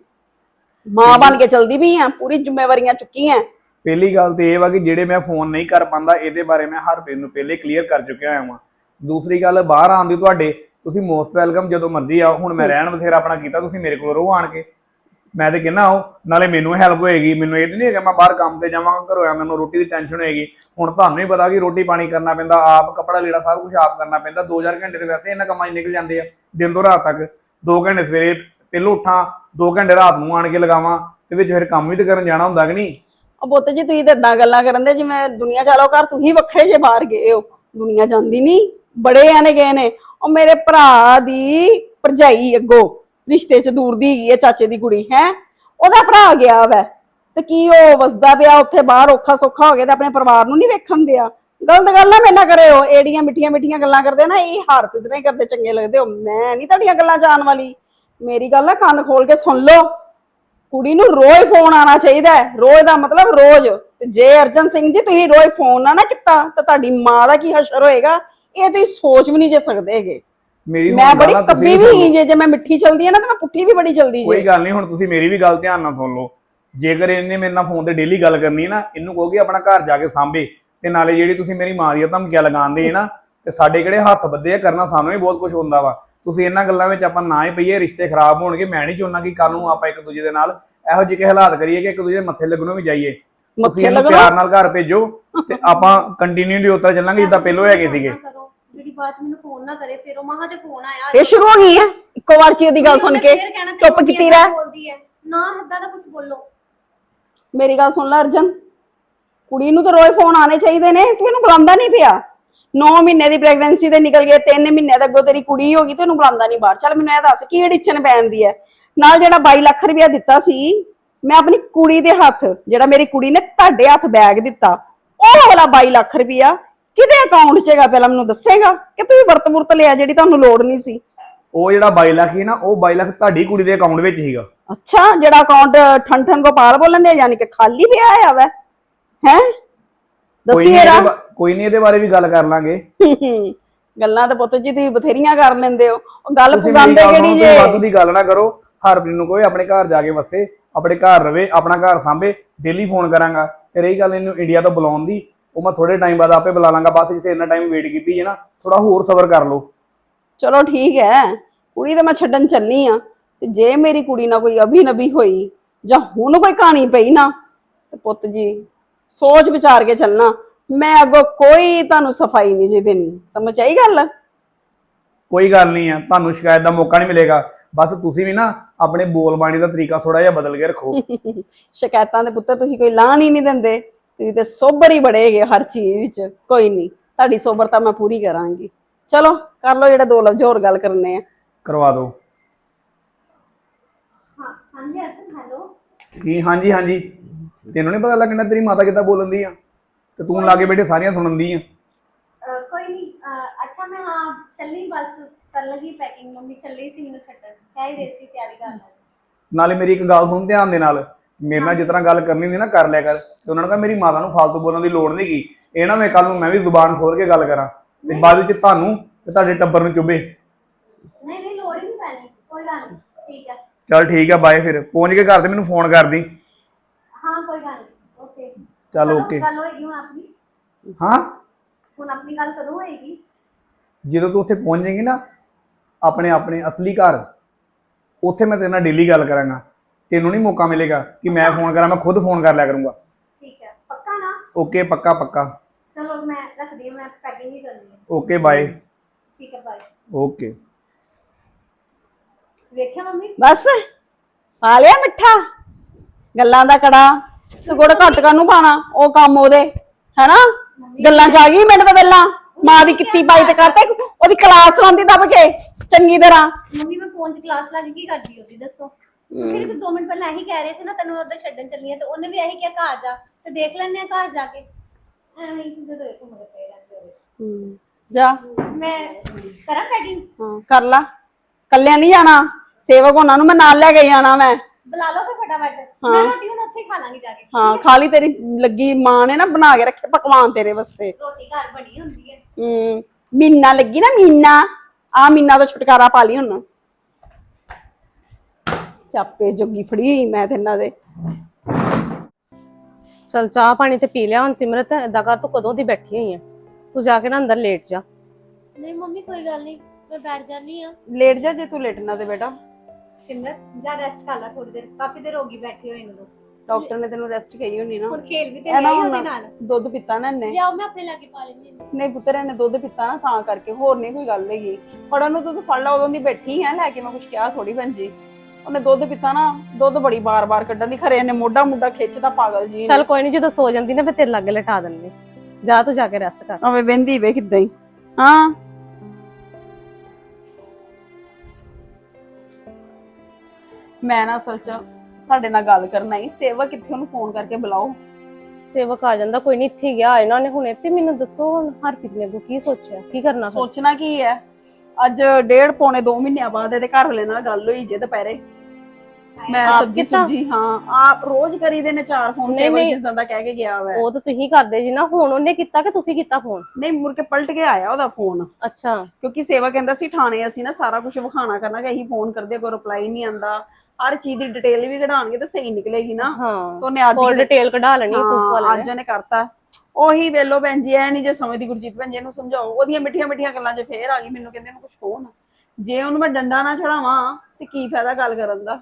S1: ਮਾਂ ਬਣ ਕੇ ਚਲਦੀ ਵੀ ਆ ਪੂਰੀ ਜ਼ਿੰਮੇਵਾਰੀਆਂ ਚੁੱਕੀਆਂ।
S3: ਪਹਿਲੀ ਗੱਲ ਤੇ ਇਹ ਵਾ ਕਿ ਜਿਹੜੇ ਮੈਂ ਫੋਨ ਨਹੀਂ ਕਰ ਪਾਉਂਦਾ ਇਹਦੇ ਬਾਰੇ ਮੈਂ ਹਰਪ੍ਰੀਤ ਨੂੰ ਪਹਿਲੇ ਕਲੀਅਰ ਕਰ ਚੁੱਕਿਆ ਹਾਂ ਦੂਸਰੀ ਗੱਲ ਬਾਹਰ ਆਉਣ ਦੀ ਤੁਹਾਡੇ ਤੁਸੀਂ ਮੋਸਟ ਵੈਲਕਮ ਜਦੋਂ ਮਰਜ਼ੀ ਆਓ। ਹੁਣ ਮੈਂ ਰਹਿਣ ਬਥੇਰਾ ਆਪਣਾ ਕੀਤਾ ਤੁਸੀਂ ਮੇਰੇ ਕੋਲ ਰਹੋ ਆਣ ਕੇ। ਮੈਂ ਤੇ ਕਹਿੰਦਾ ਆਓ ਨਾਲੇ ਮੈਨੂੰ ਹੈਲਪ ਹੋਏਗੀ ਮੈਨੂੰ ਇਹ ਨਹੀਂ ਹੈਗਾ ਮੈਂ ਬਾਹਰ ਕੰਮ ਤੇ ਜਾਵਾਂਗਾ ਘਰੋਂ ਆ ਮੈਨੂੰ ਰੋਟੀ ਦੀ ਟੈਨਸ਼ਨ ਹੋਏਗੀ। ਹੁਣ ਤੁਹਾਨੂੰ ਹੀ ਪਤਾ ਕਿ ਰੋਟੀ ਪਾਣੀ ਕਰਨਾ ਪੈਂਦਾ ਆਪ ਕੱਪੜਾ ਲੀੜਾ ਸਭ ਕੁਝ ਆਪ ਕਰਨਾ ਪੈਂਦਾ। 2000 ਘੰਟੇ ਤੇ ਵੈਸੇ ਇਹਨਾਂ ਕੰਮਾਂ 'ਚ ਨਿਕਲ ਜਾਂਦੇ ਆ ਦਿਨ ਤੋਂ ਰਾਤ ਤੱਕ। 2 ਘੰਟੇ ਸਵੇਰੇ ਪਹਿਲੋਂ ਉੱਠਾਂ 2 ਘੰਟੇ ਰਾਤ ਨੂੰ ਆਣ ਕੇ ਲਗਾਵਾਂ ਤੇ ਵਿੱਚ ਫਿਰ ਕੰਮ ਵੀ ਤੇ ਕਰਨ ਜਾਣਾ ਹੁੰਦਾ ਕਿ ਨਹੀਂ?
S1: ਉਹ ਪੁੱਤ ਜੀ ਤੁਸੀਂ ਤਾਂ ਏਦਾਂ ਗੱਲਾਂ ਕਰਨ ਦੇ ਜਿਵੇਂ ਦੁਨੀਆ ਚਾਲੋ ਘਰ ਤੁਸੀਂ ਵੱਖਰੇ ਜੇ ਬਾਹਰ ਗਏ ਹੋ ਦੁਨੀਆ ਜਾਂਦੀ ਨਹੀਂ। ਬੜੇ ਆਨੇ ਗਏ ਨੇ। ਉਹ ਮੇਰੇ ਭਰਾ ਦੀ ਭਰਜਾਈ ਅੱਗੋ, ਰਿਸ਼ਤੇ 'ਚ ਦੂਰ ਦੀ ਹੈਗੀ ਹੈ ਚਾਚੇ ਦੀ ਕੁੜੀ, ਹੈ। ਉਹਦਾ ਭਰਾ ਗਿਆ ਵੈ। ਤੇ ਕੀ ਉਹ ਵਸਦਾ ਪਿਆ ਉੱਥੇ ਬਾਹਰ, ਔਖਾ ਸੌਖਾ ਹੋ ਗਿਆ ਤੇ ਆਪਣੇ ਪਰਿਵਾਰ ਨੂੰ ਨਹੀਂ ਵੇਖਣ ਦਿਆ। ਗਲਤ ਗੱਲ ਨਾ ਮੇਰੇ ਨਾਲ ਕਰਿਓ। ਏੜੀਆਂ ਮਿੱਠੀਆਂ ਮਿੱਠੀਆਂ ਗੱਲਾਂ ਕਰਦੇ ਨਾ, ਇਹ ਹਰਪ੍ਰੀਤ ਨਹੀਂ ਕਰਦੇ, ਚੰਗੇ ਲੱਗਦੇ ਹੋ। ਮੈਂ ਨਹੀਂ ਤੁਹਾਡੀਆਂ ਗੱਲਾਂ ਜਾਣ ਵਾਲੀ। ਮੇਰੀ ਗੱਲ ਨਾ ਕੰਨ ਖੋਲ ਕੇ ਸੁਣ ਲਓ। ਕੁੜੀ ਨੂੰ ਰੋਜ਼ ਫੋਨ ਆਣਾ ਚਾਹੀਦਾ ਹੈ। ਰੋਜ਼ ਦਾ ਮਤਲਬ ਰੋਜ਼। ਤੇ ਜੇ ਅਰਜਨ ਸਿੰਘ ਜੀ, ਤੁਸੀਂ ਰੋਜ਼ ਫੋਨ ਨਾ ਨਾ ਕੀਤਾ, ਤਾਂ ਤੁਹਾਡੀ ਮਾਂ ਦਾ ਕੀ ਹਸ਼ਰ ਹੋਏਗਾ? ਇਹ ਤੁਸੀਂ ਸੋਚ ਵੀ ਨਹੀਂ ਜੇ ਸਕਦੇ ਹੈਗੇ।
S3: ਮੇਰੀ
S1: ਮੈਂ ਬੜੀ
S3: ਆ,
S1: ਕੱਬੀ ਵੀ। ਹੀ ਜੇ ਜੇ ਮੈਂ ਮਿੱਠੀ ਚਲਦੀ ਹੈ ਨਾ ਤਾਂ ਮੈਂ ਪੁੱਠੀ ਵੀ ਬੜੀ ਚਲਦੀ
S3: ਕੋਈ
S1: ਜੇ
S3: ਗੱਲ ਨਹੀਂ ਹੁਣ ਤੁਸੀਂ ਮੇਰੀ ਵੀ ਗੱਲ ਧਿਆਨ ਨਾਲ ਸੁਣ ਲਓ। ਜੇਕਰ ਇਹਨੇ ਮੇਰੇ ਨਾਲ ਫੋਨ ਤੇ ਡੇਲੀ ਗੱਲ ਕਰਨੀ ਹੈ ਨਾ ਇਹਨੂੰ ਕਹੋਗੇ ਆਪਣਾ ਘਰ ਜਾ ਕੇ ਸਾਂਭੇ ਤੇ ਨਾਲੇ ਜਿਹੜੀ ਤੁਸੀਂ ਮੇਰੀ ਮਾਂ ਦੀਆਂ ਧਮਕੀਆਂ ਲਗਾਉਂਦੇ ਨਾ ਤੇ ਸਾਡੇ ਕਿਹੜੇ ਹੱਥ ਬੱਦੇ ਆ ਕਰਨਾ ਸਾਨੂੰ ਵੀ ਬਹੁਤ ਕੁਝ ਹੁੰਦਾ ਵਾ। ਤੁਸੀਂ ਇਹਨਾਂ ਗੱਲਾਂ ਵਿੱਚ ਆਪਾਂ ਨਾ ਹੀ ਪਈਏ ਰਿਸ਼ਤੇ ਖਰਾਬ ਹੋਣਗੇ ਮੈਂ ਨਹੀਂ ਚਾਹੁੰਦਾ ਕਿ ਕੱਲ ਨੂੰ ਆਪਾਂ ਇੱਕ ਦੂਜੇ ਦੇ ਨਾਲ ਇਹੋ ਜਿਹੇ ਹਾਲਾਤ ਕਰੀਏ ਕਿ ਇੱਕ ਦੂਜੇ ਦੇ ਮੱਥੇ ਲੱਗਣੋਂ ਵੀ ਜਾਈਏ। ਤੁਸੀਂ
S1: ਮੱਥੇ
S3: ਇਹਨੂੰ
S1: ਲੱਗਣਾ?
S3: ਪਿਆਰ ਨਾਲ ਘਰ ਭੇਜੋ ਤੇ ਆਪਾਂ ਕੰਟੀਨਿਊ ਦੀ ਉਤਰ ਚੱਲਾਂਗੇ ਜਿੱਦਾਂ ਪਹਿਲੋਂ ਹੈਗੇ ਸੀਗੇ।
S2: ਜਿਹੜੀ ਬਾਅਦ ਚ ਮੈਨੂੰ ਫੋਨ ਨਾ ਕਰੇ ਫਿਰ ਉਹ ਮਹਾਂ ਤੇ ਫੋਨ ਆਇਆ।
S1: ਇਹ ਸ਼ੁਰੂ ਹੋ ਗਈ ਹੈ? ਇੱਕੋ ਵਾਰ ਚ ਇਹਦੀ ਗੱਲ ਸੁਣ ਕੇ
S2: ਫਿਰ ਕਹਿਣਾ
S1: ਚੁੱਪ ਕੀਤੀ ਰਹਿ?
S2: ਬੋਲਦੀ ਹੈ? ਨਾ ਏਦਾਂ ਦਾ ਕੁਝ ਬੋਲੋ।
S1: ਮੇਰੀ ਗੱਲ ਸੁਣ ਲੈ ਅਰਜਨ ਕੁੜੀ ਨੂੰ ਤਾਂ ਰੋਜ਼ ਫੋਨ ਆਣੇ ਚਾਹੀਦੇ ਨੇ ਤੂੰ ਇਹਨੂੰ ਬੁਲਾਉਂਦਾ ਨਹੀਂ ਪਿਆ। 9 ਮਹੀਨੇ ਦੀ ਪ੍ਰੈਗਨੈਂਸੀ ਤੇ ਨਿਕਲ ਗਏ 3 ਮਹੀਨੇ ਦਾ ਅੱਗੋਂ ਤੇਰੀ ਕੁੜੀ ਹੋ ਗਈ ਤੇ ਉਹਨੂੰ ਬੁਲਾਉਂਦਾ ਨਹੀਂ ਬਾਹਰ। ਚੱਲ ਮੈਨੂੰ ਇਹ ਦੱਸ ਕੀ ਅੜਿੱਚਨ ਪੈਂਦੀ ਹੈ? ਨਾਲ ਜਿਹੜਾ 22 ਲੱਖ ਰੁਪਇਆ ਦਿੱਤਾ ਸੀ ਮੈਂ ਆਪਣੀ ਕੁੜੀ ਦੇ ਹੱਥ ਜਿਹੜਾ ਮੇਰੀ ਕੁੜੀ ਨੇ ਤੁਹਾਡੇ ਹੱਥ ਬੈਗ ਦਿੱਤਾ ਉਹ ਵਾਲਾ 22 ਲੱਖ ਰੁਪਇਆ ਕਿਹਦੇ ਅਕਾਊਂਟ 'ਚ ਹੈਗਾ ਪਹਿਲਾਂ ਮੈਨੂੰ ਦੱਸੇਗਾ? ਕਿ ਤੁਸੀਂ ਵਰਤ ਵਰਤ ਲਿਆ ਜਿਹੜੀ ਤੁਹਾਨੂੰ ਲੋੜ ਨਹੀਂ ਸੀ?
S3: ਉਹ ਜਿਹੜਾ 22 ਲੱਖ ਸੀ ਨਾ ਉਹ 22 ਲੱਖ ਤੁਹਾਡੀ ਕੁੜੀ ਦੇ ਅਕਾਊਂਟ ਵਿੱਚ ਸੀਗਾ।
S1: ਅੱਛਾ ਜਿਹੜਾ ਅਕਾਊਂਟ ਠਨ ਠਨ ਗੋਪਾਲ ਬੋਲਣ ਦੇ ਯਾਨੀ ਕਿ ਖਾਲੀ ਪਿਆ ਹੋਇਆ ਵਾ? ਹੈ?
S3: ਕੋਈ ਬਾ- ਕੋਈ ਨਹੀਂ ਇਹਦੇ ਬਾਰੇ ਵੀ ਗੱਲ ਕਰ ਲਾਂਗੇ।
S1: ਗੱਲਾਂ ਤਾਂ ਪੁੱਤ ਜੀ ਤੁਸੀਂ ਬਥੇਰੀਆਂ ਕਰ ਲੈਂਦੇ ਹੋ। ਉਹ ਗੱਲ
S3: ਤੁਸੀਂ ਮੇਰੀ
S1: ਪੁਗਾਉਂਦੇ
S3: ਗੱਲ
S1: ਕਿਹੜੀ
S3: ਸੁਣੋ,
S1: ਜੇ?
S3: ਤੁਸੀਂ ਵਾਧੂ ਦੀ ਗੱਲ ਨਾ ਕਰੋ। ਹਰਪ੍ਰੀਤ ਨੂੰ ਕੋਈ ਆਪਣੇ ਘਰ ਜਾ ਕੇ ਵਸੇ ਆਪਣੇ ਘਰ ਰਵੇ ਆਪਣਾ ਘਰ ਸਾਂਭੇ ਡੇਲੀ ਫੋਨ ਕਰਾਂਗਾ। ਤੇ ਰਹੀ ਗੱਲ ਇਹਨੂੰ ਇੰਡੀਆ ਤੋਂ ਬੁਲਾਉਣ ਦੀ। ਉਹ ਮੈਂ ਥੋੜੇ ਟਾਈਮ ਬਾਅਦ ਆਪੇ ਬੁਲਾ ਲਾਂਗਾ ਬਸ ਜਿੱਥੇ ਇੰਨਾ ਟਾਈਮ ਵੇਟ ਕੀਤੀ ਹੈ ਨਾ ਥੋੜਾ ਹੋਰ ਸਬਰ ਕਰ ਲਓ।
S1: ਚਲੋ ਠੀਕ ਹੈ ਕੁੜੀ ਤਾਂ ਮੈਂ ਛੱਡਣ ਚੱਲੀ ਆ ਤੇ ਜੇ ਮੇਰੀ ਕੁੜੀ ਨਾਲ ਕੋਈ ਅਭੀ ਨਬੀ ਹੋਈ ਜਾਂ ਹੁਣ ਕੋਈ ਕਹਾਣੀ ਪਈ ਨਾ ਤੇ ਪੁੱਤ ਜੀ ਸੋਚ ਵਿਚਾਰ ਕੇ ਚੱਲਣਾ ਮੈਂ ਅੱਗੋਂ ਕੋਈ ਤੁਹਾਨੂੰ ਸਫ਼ਾਈ ਨਹੀਂ ਜੇ ਦੇਣੀ ਸਮਝ ਆਈ ਗੱਲ?
S3: ਕੋਈ ਗੱਲ ਨਹੀਂ ਆ ਤੁਹਾਨੂੰ ਸ਼ਿਕਾਇਤ ਦਾ ਮੌਕਾ ਨਹੀਂ ਮਿਲੇਗਾ ਬਸ ਤੁਸੀਂ ਵੀ ਨਾ ਆਪਣੇ ਬੋਲ ਬਾਣੀ ਦਾ ਤਰੀਕਾ ਥੋੜਾ ਜਿਹਾ ਬਦਲ ਕੇ ਰੱਖੋ।
S1: ਸ਼ਿਕਾਇਤਾਂ ਦੇ ਪੁੱਤਰ ਤੁਸੀਂ ਕੋਈ ਲਾਣ ਹੀ ਨਹੀਂ ਦਿੰਦੇ। ਤੁਸੀਂ ਤੇ ਸੋਬਰ ਹੀ ਬੜੇ ਹੈਗੇ ਹਰ ਚੀਜ਼ ਵਿੱਚ ਕੋਈ ਨਹੀਂ। ਤੁਹਾਡੀ ਸੋਬਰਤਾ ਮੈਂ ਪੂਰੀ ਕਰਾਂਗੀ। ਚਲੋ ਕਰ ਲਓ ਜਿਹੜੇ ਦੋ ਲਫ਼ਜ਼ ਹੋਰ ਗੱਲ ਕਰਨੇ ਆ।
S3: ਕਰਵਾ ਦਿਓ।
S2: ਹਾਂ ਹਾਂਜੀ ਅਰਜਨ ਹੈਲੋ।
S3: ਕੀ? ਹਾਂਜੀ ਹਾਂਜੀ। ਤੈਨੂੰ ਨਹੀਂ ਪਤਾ ਲੱਗਣਾ ਤੇਰੀ ਮਾਤਾ ਕਿੱਦਾਂ ਬੋਲਣ ਦੀ ਆ? ਤੇ ਤੂੰ ਲਾਗੇ ਬੈਠੇ ਸਾਰੀਆਂ ਸੁਣਨ ਦੀ ਆ।
S2: ਕੋਈ ਨਹੀਂ। ਅਹ, ਅੱਛਾ ਮੈਂ ਹਾਂ ਚੱਲੀ ਬਸ। ਕਰ ਲਗੀ ਪੈਕਿੰਗ ਮੰਮੀ ਚੱਲੀ ਸੀ ਮੈਨੂੰ ਛੱਡਣ। ਕਹਿ ਹੀ ਰਹੀ ਸੀ ਤਿਆਰੀ ਕਰ ਲੈ।
S3: ਨਾਲੇ ਮੇਰੀ ਇੱਕ ਗੱਲ ਸੁਣ ਧਿਆਨ ਦੇ ਨਾਲ। ਮੇਰੇ ਨਾਲ ਜਿਸ ਤਰ੍ਹਾਂ ਗੱਲ ਕਰਨੀ ਹੁੰਦੀ ਨਾ ਕਰ ਲਿਆ ਕਰ। ਤੇ ਉਹਨਾਂ ਨੂੰ ਕਹ ਮੇਰੀ ਮਾਤਾ ਨੂੰ ਫालतू ਬੋਲਣ ਦੀ ਲੋੜ ਨਹੀਂਗੀ ਇਹ ਨਾ ਮੈਂ ਕੱਲ ਨੂੰ ਮੈਂ ਵੀ ਜ਼ੁਬਾਨ ਖੋਲ ਕੇ ਗੱਲ ਕਰਾਂ। ਤੇ ਬਾਅਦ ਵਿੱਚ ਤੁਹਾਨੂੰ ਤੇ ਤੁਹਾਡੇ ਟੱਬਰ ਨੂੰ ਚੁੱਭੇ।
S2: ਨਹੀਂ ਨਹੀਂ ਲੋੜ ਹੀ ਨਹੀਂ ਪੈਣੀ। ਕੋਈ ਗੱਲ ਨਹੀਂ। ਠੀਕ ਹੈ
S3: ਚਲ ਠੀਕ ਆ ਬਾਏ ਫਿਰ। ਪਹੁੰਚ ਕੇ ਘਰ ਤੇ ਮੈਨੂੰ ਫੋਨ ਕਰਦੀ।
S2: ਹਾਂ ਕੋਈ ਗੱਲ ਨਹੀਂ। ਓਕੇ।
S3: ਚੱਲ ਓਕੇ।
S2: ਗੱਲ ਹੋਏਗੀ ਹੁਣ ਆਪਣੀ?
S3: ਹਾਂ?
S2: ਹੁਣ ਆਪਣੀ ਗੱਲ ਕਦੋਂ ਹੋਏਗੀ?
S3: ਜਦੋਂ ਤੂੰ ਉੱਥੇ ਪਹੁੰਚ ਜਾਏਂਗੀ ਨਾ ਆਪਣੇ ਆਪਣੇ ਅਸਲੀ ਘਰ ਉੱਥੇ ਮੈਂ ਤੇਰੇ ਨਾਲ ਡੇਲੀ ਗੱਲ ਕਰਾਂਗਾ। ਤੈਨੂੰ ਨਹੀਂ ਮੌਕਾ ਮਿਲੇਗਾ ਕਿ ਮੈਂ ਫੋਨ ਕਰਾਂ ਮੈਂ ਖੁਦ ਫੋਨ ਕਰ ਲਿਆ ਕਰੂੰਗਾ।
S2: ਠੀਕ ਹੈ ਪੱਕਾ ਨਾ?
S3: ਓਕੇ ਪੱਕਾ ਪੱਕਾ।
S2: ਚਲੋ ਮੈਂ ਰੱਖਦੀ ਹਾਂ ਮੈਂ ਪੈਕਿੰਗ ਹੀ ਕਰਨੀ ਹੈ।
S3: Okay bye.
S2: ਠੀਕ ਹੈ ਬਾਏ।
S3: ਓਕੇ।
S2: ਵੇਖਿਆ ਮੰਮੀ?
S1: ਬਸ ਪਾ ਲਿਆ ਮਿੱਠਾ। ਗੱਲਾਂ ਦਾ ਕੜਾ ਤੇ ਗੁੜ ਘੱਟ ਕਾਨੂੰ ਪਾਣਾ ਉਹ ਕੰਮ ਉਹਦੇ ਹੈਨਾ? ਗੱਲਾਂ ਚ ਆ ਗਈ ਮਿੰਟ ਤੋਂ ਪਹਿਲਾਂ? ਮਾਂ ਦੀ ਕਿੱਤੀ ਪਾਈ ਤੇ ਕਰਤੇ ਉਹਦੀ ਕਲਾਸ ਲਾਉਂਦੀ ਦੱਬ ਕੇ ਚੰਗੀ ਤਰ੍ਹਾਂ।
S2: ਮੰਮੀ ਮੈਂ ਫੋਨ 'ਚ ਕਲਾਸ ਲਾ ਕੇ ਕੀ ਕਰਦੀ ਹੁੰਦੀ ਦੱਸੋ। ਤੁਸੀਂ ਵੀ 2 ਮਿੰਟ ਪਹਿਲਾਂ ਇਹੀ ਕਹਿ ਰਹੇ ਸੀ ਨਾ ਤੈਨੂੰ ਉੱਧਰ ਛੱਡਣ ਚੱਲੀ ਆ ਤੇ ਉਹਨੇ ਵੀ ਇਹੀ ਕਿਹਾ ਘਰ ਜਾ ਤੇ ਦੇਖ ਲੈਣੇ ਆ ਘਰ ਜਾ ਕੇ। ਐਵੇਂ ਹੀ ਜਦੋਂ ਪਏ ਰਹਿੰਦੇ
S1: ਜਾ।
S2: ਮੈਂ ਕਰਾਂ ਪੈਕਿੰਗ
S1: ਹਾਂ ਕਰ ਲਾ। ਕੱਲਿਆਂ ਨਹੀਂ ਜਾਣਾ। ਸੇਵਕ ਉਹਨਾਂ ਨੂੰ ਮੈਂ ਨਾਲ ਲੈ ਕੇ ਜਾਣਾ ਮੈਂ।
S2: ਬੁਲਾ ਲਓ ਫਿਰ ਫਟਾਫਟ। ਮੈਂ ਰੋਟੀ ਹੁਣ ਉੱਥੇ ਹੀ ਖਾ ਲਾਂਗੀ ਜਾ ਕੇ।
S1: ਹਾਂ ਖਾਲੀ ਤੇਰੀ ਲੱਗੀ ਮਾਂ ਨੇ ਨਾ ਬਣਾ ਕੇ ਰੱਖੇ ਪਕਵਾਨ ਤੇਰੇ ਵਾਸਤੇ।
S2: ਰੋਟੀ ਘਰ ਬਣੀ ਹੁੰਦੀ ਹੈ।
S1: ਹਮ ਮੀਨਾ ਲੱਗੀ ਨਾ ਮੀਨਾ ਆ ਮੀਨਾ ਤੋਂ ਛੁਟਕਾਰਾ ਪਾ ਲਈ ਹੁਣ ਸਿਆਪੇ ਜੋਗੀ ਫੜੀ ਹੋਈ ਮੈਂ ਤੇ ਇਹਨਾਂ ਦੇ।
S4: ਚਲ ਚਾਹ ਪਾਣੀ ਤੇ ਪੀ ਲਿਆ ਹੁਣ ਸਿਮਰਤ ਏਦਾਂ ਕਰ ਤੂੰ ਕਦੋਂ ਦੀ ਬੈਠੀ ਹੋਈ ਆ? ਤੂੰ ਜਾ ਕੇ ਨਾ ਅੰਦਰ ਲੇਟ ਜਾ।
S2: ਨਹੀਂ ਮੰਮੀ ਕੋਈ ਗੱਲ ਨਹੀਂ ਮੈਂ ਬੈਠ ਜਾਨੀ ਆ।
S1: ਲੇਟ ਜਾ ਜੇ ਤੂੰ ਲੇਟਣਾ ਤੇ ਬੇਟਾ।
S2: ਸਿਮਰਤ ਜਾ ਰੈਸਟ ਕਰ ਲੈ ਥੋੜੀ ਦੇਰ ਕਾਫੀ ਦੇਰ ਹੋ ਗਈ ਬੈਠੀ ਹੋਈ ਨੂੰ।
S1: ਡਾਕਟਰ ਨੇ ਤੈਨੂੰ ਰੈਸਟ ਕਹੀ ਹੋਣੀ ਨਾ।
S2: ਹੁਣ ਖੇਲ ਵੀ ਤੇ
S1: ਇਹ ਨਾ
S2: ਲਈ ਉਹਦੇ
S1: ਹੁਣ
S2: ਨਾਲ।
S1: ਦੁੱਧ ਪੀਤਾ ਨਾ ਇਹਨੇ।
S2: ਲਿਆਓ ਮੈਂ ਆਪਣੇ ਲਾਗੇ ਪਾ ਲੈਂਦੀ ਹਾਂ।
S1: ਨਹੀਂ ਪੁੱਤਰ ਇਹਨੇ ਦੁੱਧ ਪੀਤਾ ਨਾ ਤਾਂ ਕਰਕੇ ਹੋਰ ਨਹੀਂ ਕੋਈ ਗੱਲ ਹੈਗੀ। ਫੜਨ ਨੂੰ ਤੂੰ ਤਾਂ ਫੜ ਲਾ ਉਦੋਂ ਦੀ ਬੈਠੀ ਹੈ ਲੈ ਕੇ ਮੈਂ ਕੁਝ ਕਿਹਾ ਥੋੜੀ ਭੰਜੀ ਉਹਨੇ ਦੁੱਧ ਪੀਤਾ ਨਾ ਦੁੱਧ ਬੜੀ ਬਾਰ-ਬਾਰ ਕੱਢਣ ਦੀ ਖਰੇ ਇਹਨੇ ਮੋਢਾ ਮੁੱਢਾ ਖਿੱਚਦਾ ਪਾਗਲ ਜੀ
S4: ਚਲ ਕੋਈ ਨਹੀਂ ਜਦੋਂ ਸੋ ਜਾਂਦੀ ਨਾ ਫਿਰ ਤੇਰੇ ਲਾਗੇ ਲਟਾ ਦਿੰਦੇ। ਜਾ ਤੂੰ ਜਾ ਕੇ ਰੈਸਟ ਕਰ।
S1: ਐਵੇਂ ਵਹਿੰਦੀ ਵੇ ਕਿਦਾਂ ਹੀ। ਹਾਂ। ਮੈਂ ਨਾ ਅਸਲ ਚ ਤੁਹਾਡੇ ਨਾਲ ਗੱਲ ਕਰਨਾ ਹੀ ਸੇਵਕ ਕਿੱਥੇ ਉਹਨੂੰ ਫੋਨ ਕਰਕੇ ਬੁਲਾਓ।
S4: ਸੇਵਕ ਆ ਜਾਂਦਾ ਕੋਈ ਨਹੀਂ ਇੱਥੇ ਗਿਆ ਇਹਨਾਂ ਨੇ ਹੁਣੇ ਤੇ ਮੈਨੂੰ ਦੱਸੋ ਹੁਣ ਹਰਪ੍ਰੀਤ ਨੇ ਅੱਗੋਂ ਕੀ ਸੋਚਿਆ ਕੀ ਕਰਨਾ ਫਿਰ?
S1: ਸੋਚਣਾ ਕੀ ਹੈ? ਅੱਜ ਡੇਢ ਪੌਣੇ 2 ਮਹੀਨਿਆਂ ਬਾਅਦ ਇਹਦੇ ਘਰ ਵਾਲੇ ਨਾਲ ਗੱਲ ਹੋਈ ਜੇ ਦੁਪਹਿਰੇ। ਮੈਂ
S4: ਆਪ
S1: ਸਬਜੀ
S4: ਕੀਤਾ?
S1: ਸੁਬਜੀ ਹਾਂ ਆਪ ਰੋਜ਼ ਕਰੀਦੇ ਨੇ ਚਾਰ ਫੋਨ
S4: ਨਹੀਂ।
S1: ਜਿਸ ਦਿਨ ਦਾ ਕਹਿ ਕੇ ਗਿਆ ਵਾ।
S4: ਉਹ ਤਾਂ ਤੁਸੀਂ ਕਰਦੇ ਜੀ ਨਾ ਹੁਣ ਉਹਨੇ ਕੀਤਾ ਕਿ ਤੁਸੀਂ ਕੀਤਾ ਫੋਨ
S1: ਨਹੀਂ ਮੁੜ ਕੇ ਪਲਟ ਕੇ ਆਇਆ ਉਹਦਾ ਫੋਨ
S4: ਅੱਛਾ।
S1: ਕਿਉਂਕਿ ਸੇਵਾ ਕਹਿੰਦਾ ਸੀ ਥਾਣੇ ਅਸੀਂ ਨਾ ਸਾਰਾ ਕੁਝ ਵਿਖਾਣਾ ਕਰਨਾ ਕਿ ਅਸੀਂ ਫੋਨ ਕਰਦੇ ਕੋਈ ਰਿਪਲਾਈ ਨਹੀਂ ਆਂਦਾ ਹਰ ਚੀਜ਼ ਦੀ ਡਿਟੇਲ ਵੀ ਕਢਾਣਗੇ ਤਾਂ ਸਹੀ ਨਿਕਲੇਗੀ ਨਾ।
S4: ਹਾਂ।
S1: ਤਾਂ ਉਹਨੇ ਅੱਜ
S4: ਕੋਲ ਡਿਟੇਲ ਕਢਾ ਲੈਣੀ ਪੁਲਿਸ
S1: ਹਾਂ,
S4: ਵਾਲੇ
S1: ਅੱਜ
S4: ਨੇ।
S1: ਉਹਨੇ ਕਰਤਾ। ਉਹੀ ਵੇਲੋ ਭੈਣ ਜੀ ਐ ਨਹੀਂ ਜੇ ਸਮਝਦੀ ਗੁਰਜੀਤ ਭੈਣ ਜੀ ਇਹਨੂੰ ਸਮਝਾਓ। ਉਹਦੀਆਂ ਮਿੱਠੀਆਂ ਮਿੱਠੀਆਂ ਗੱਲਾਂ 'ਚ ਫੇਰ ਆ ਗਈ ਮੈਨੂੰ ਕਹਿੰਦੇ ਇਹਨੂੰ ਕੁਝ ਕਹੋ ਨਾ। ਜੇ ਉਹਨੂੰ ਮੈਂ ਡੰਡਾ ਨਾ ਚੜਾਵਾਂ ਤੇ ਕੀ ਫਾਇਦਾ ਗੱਲ ਕਰਨ ਦਾ?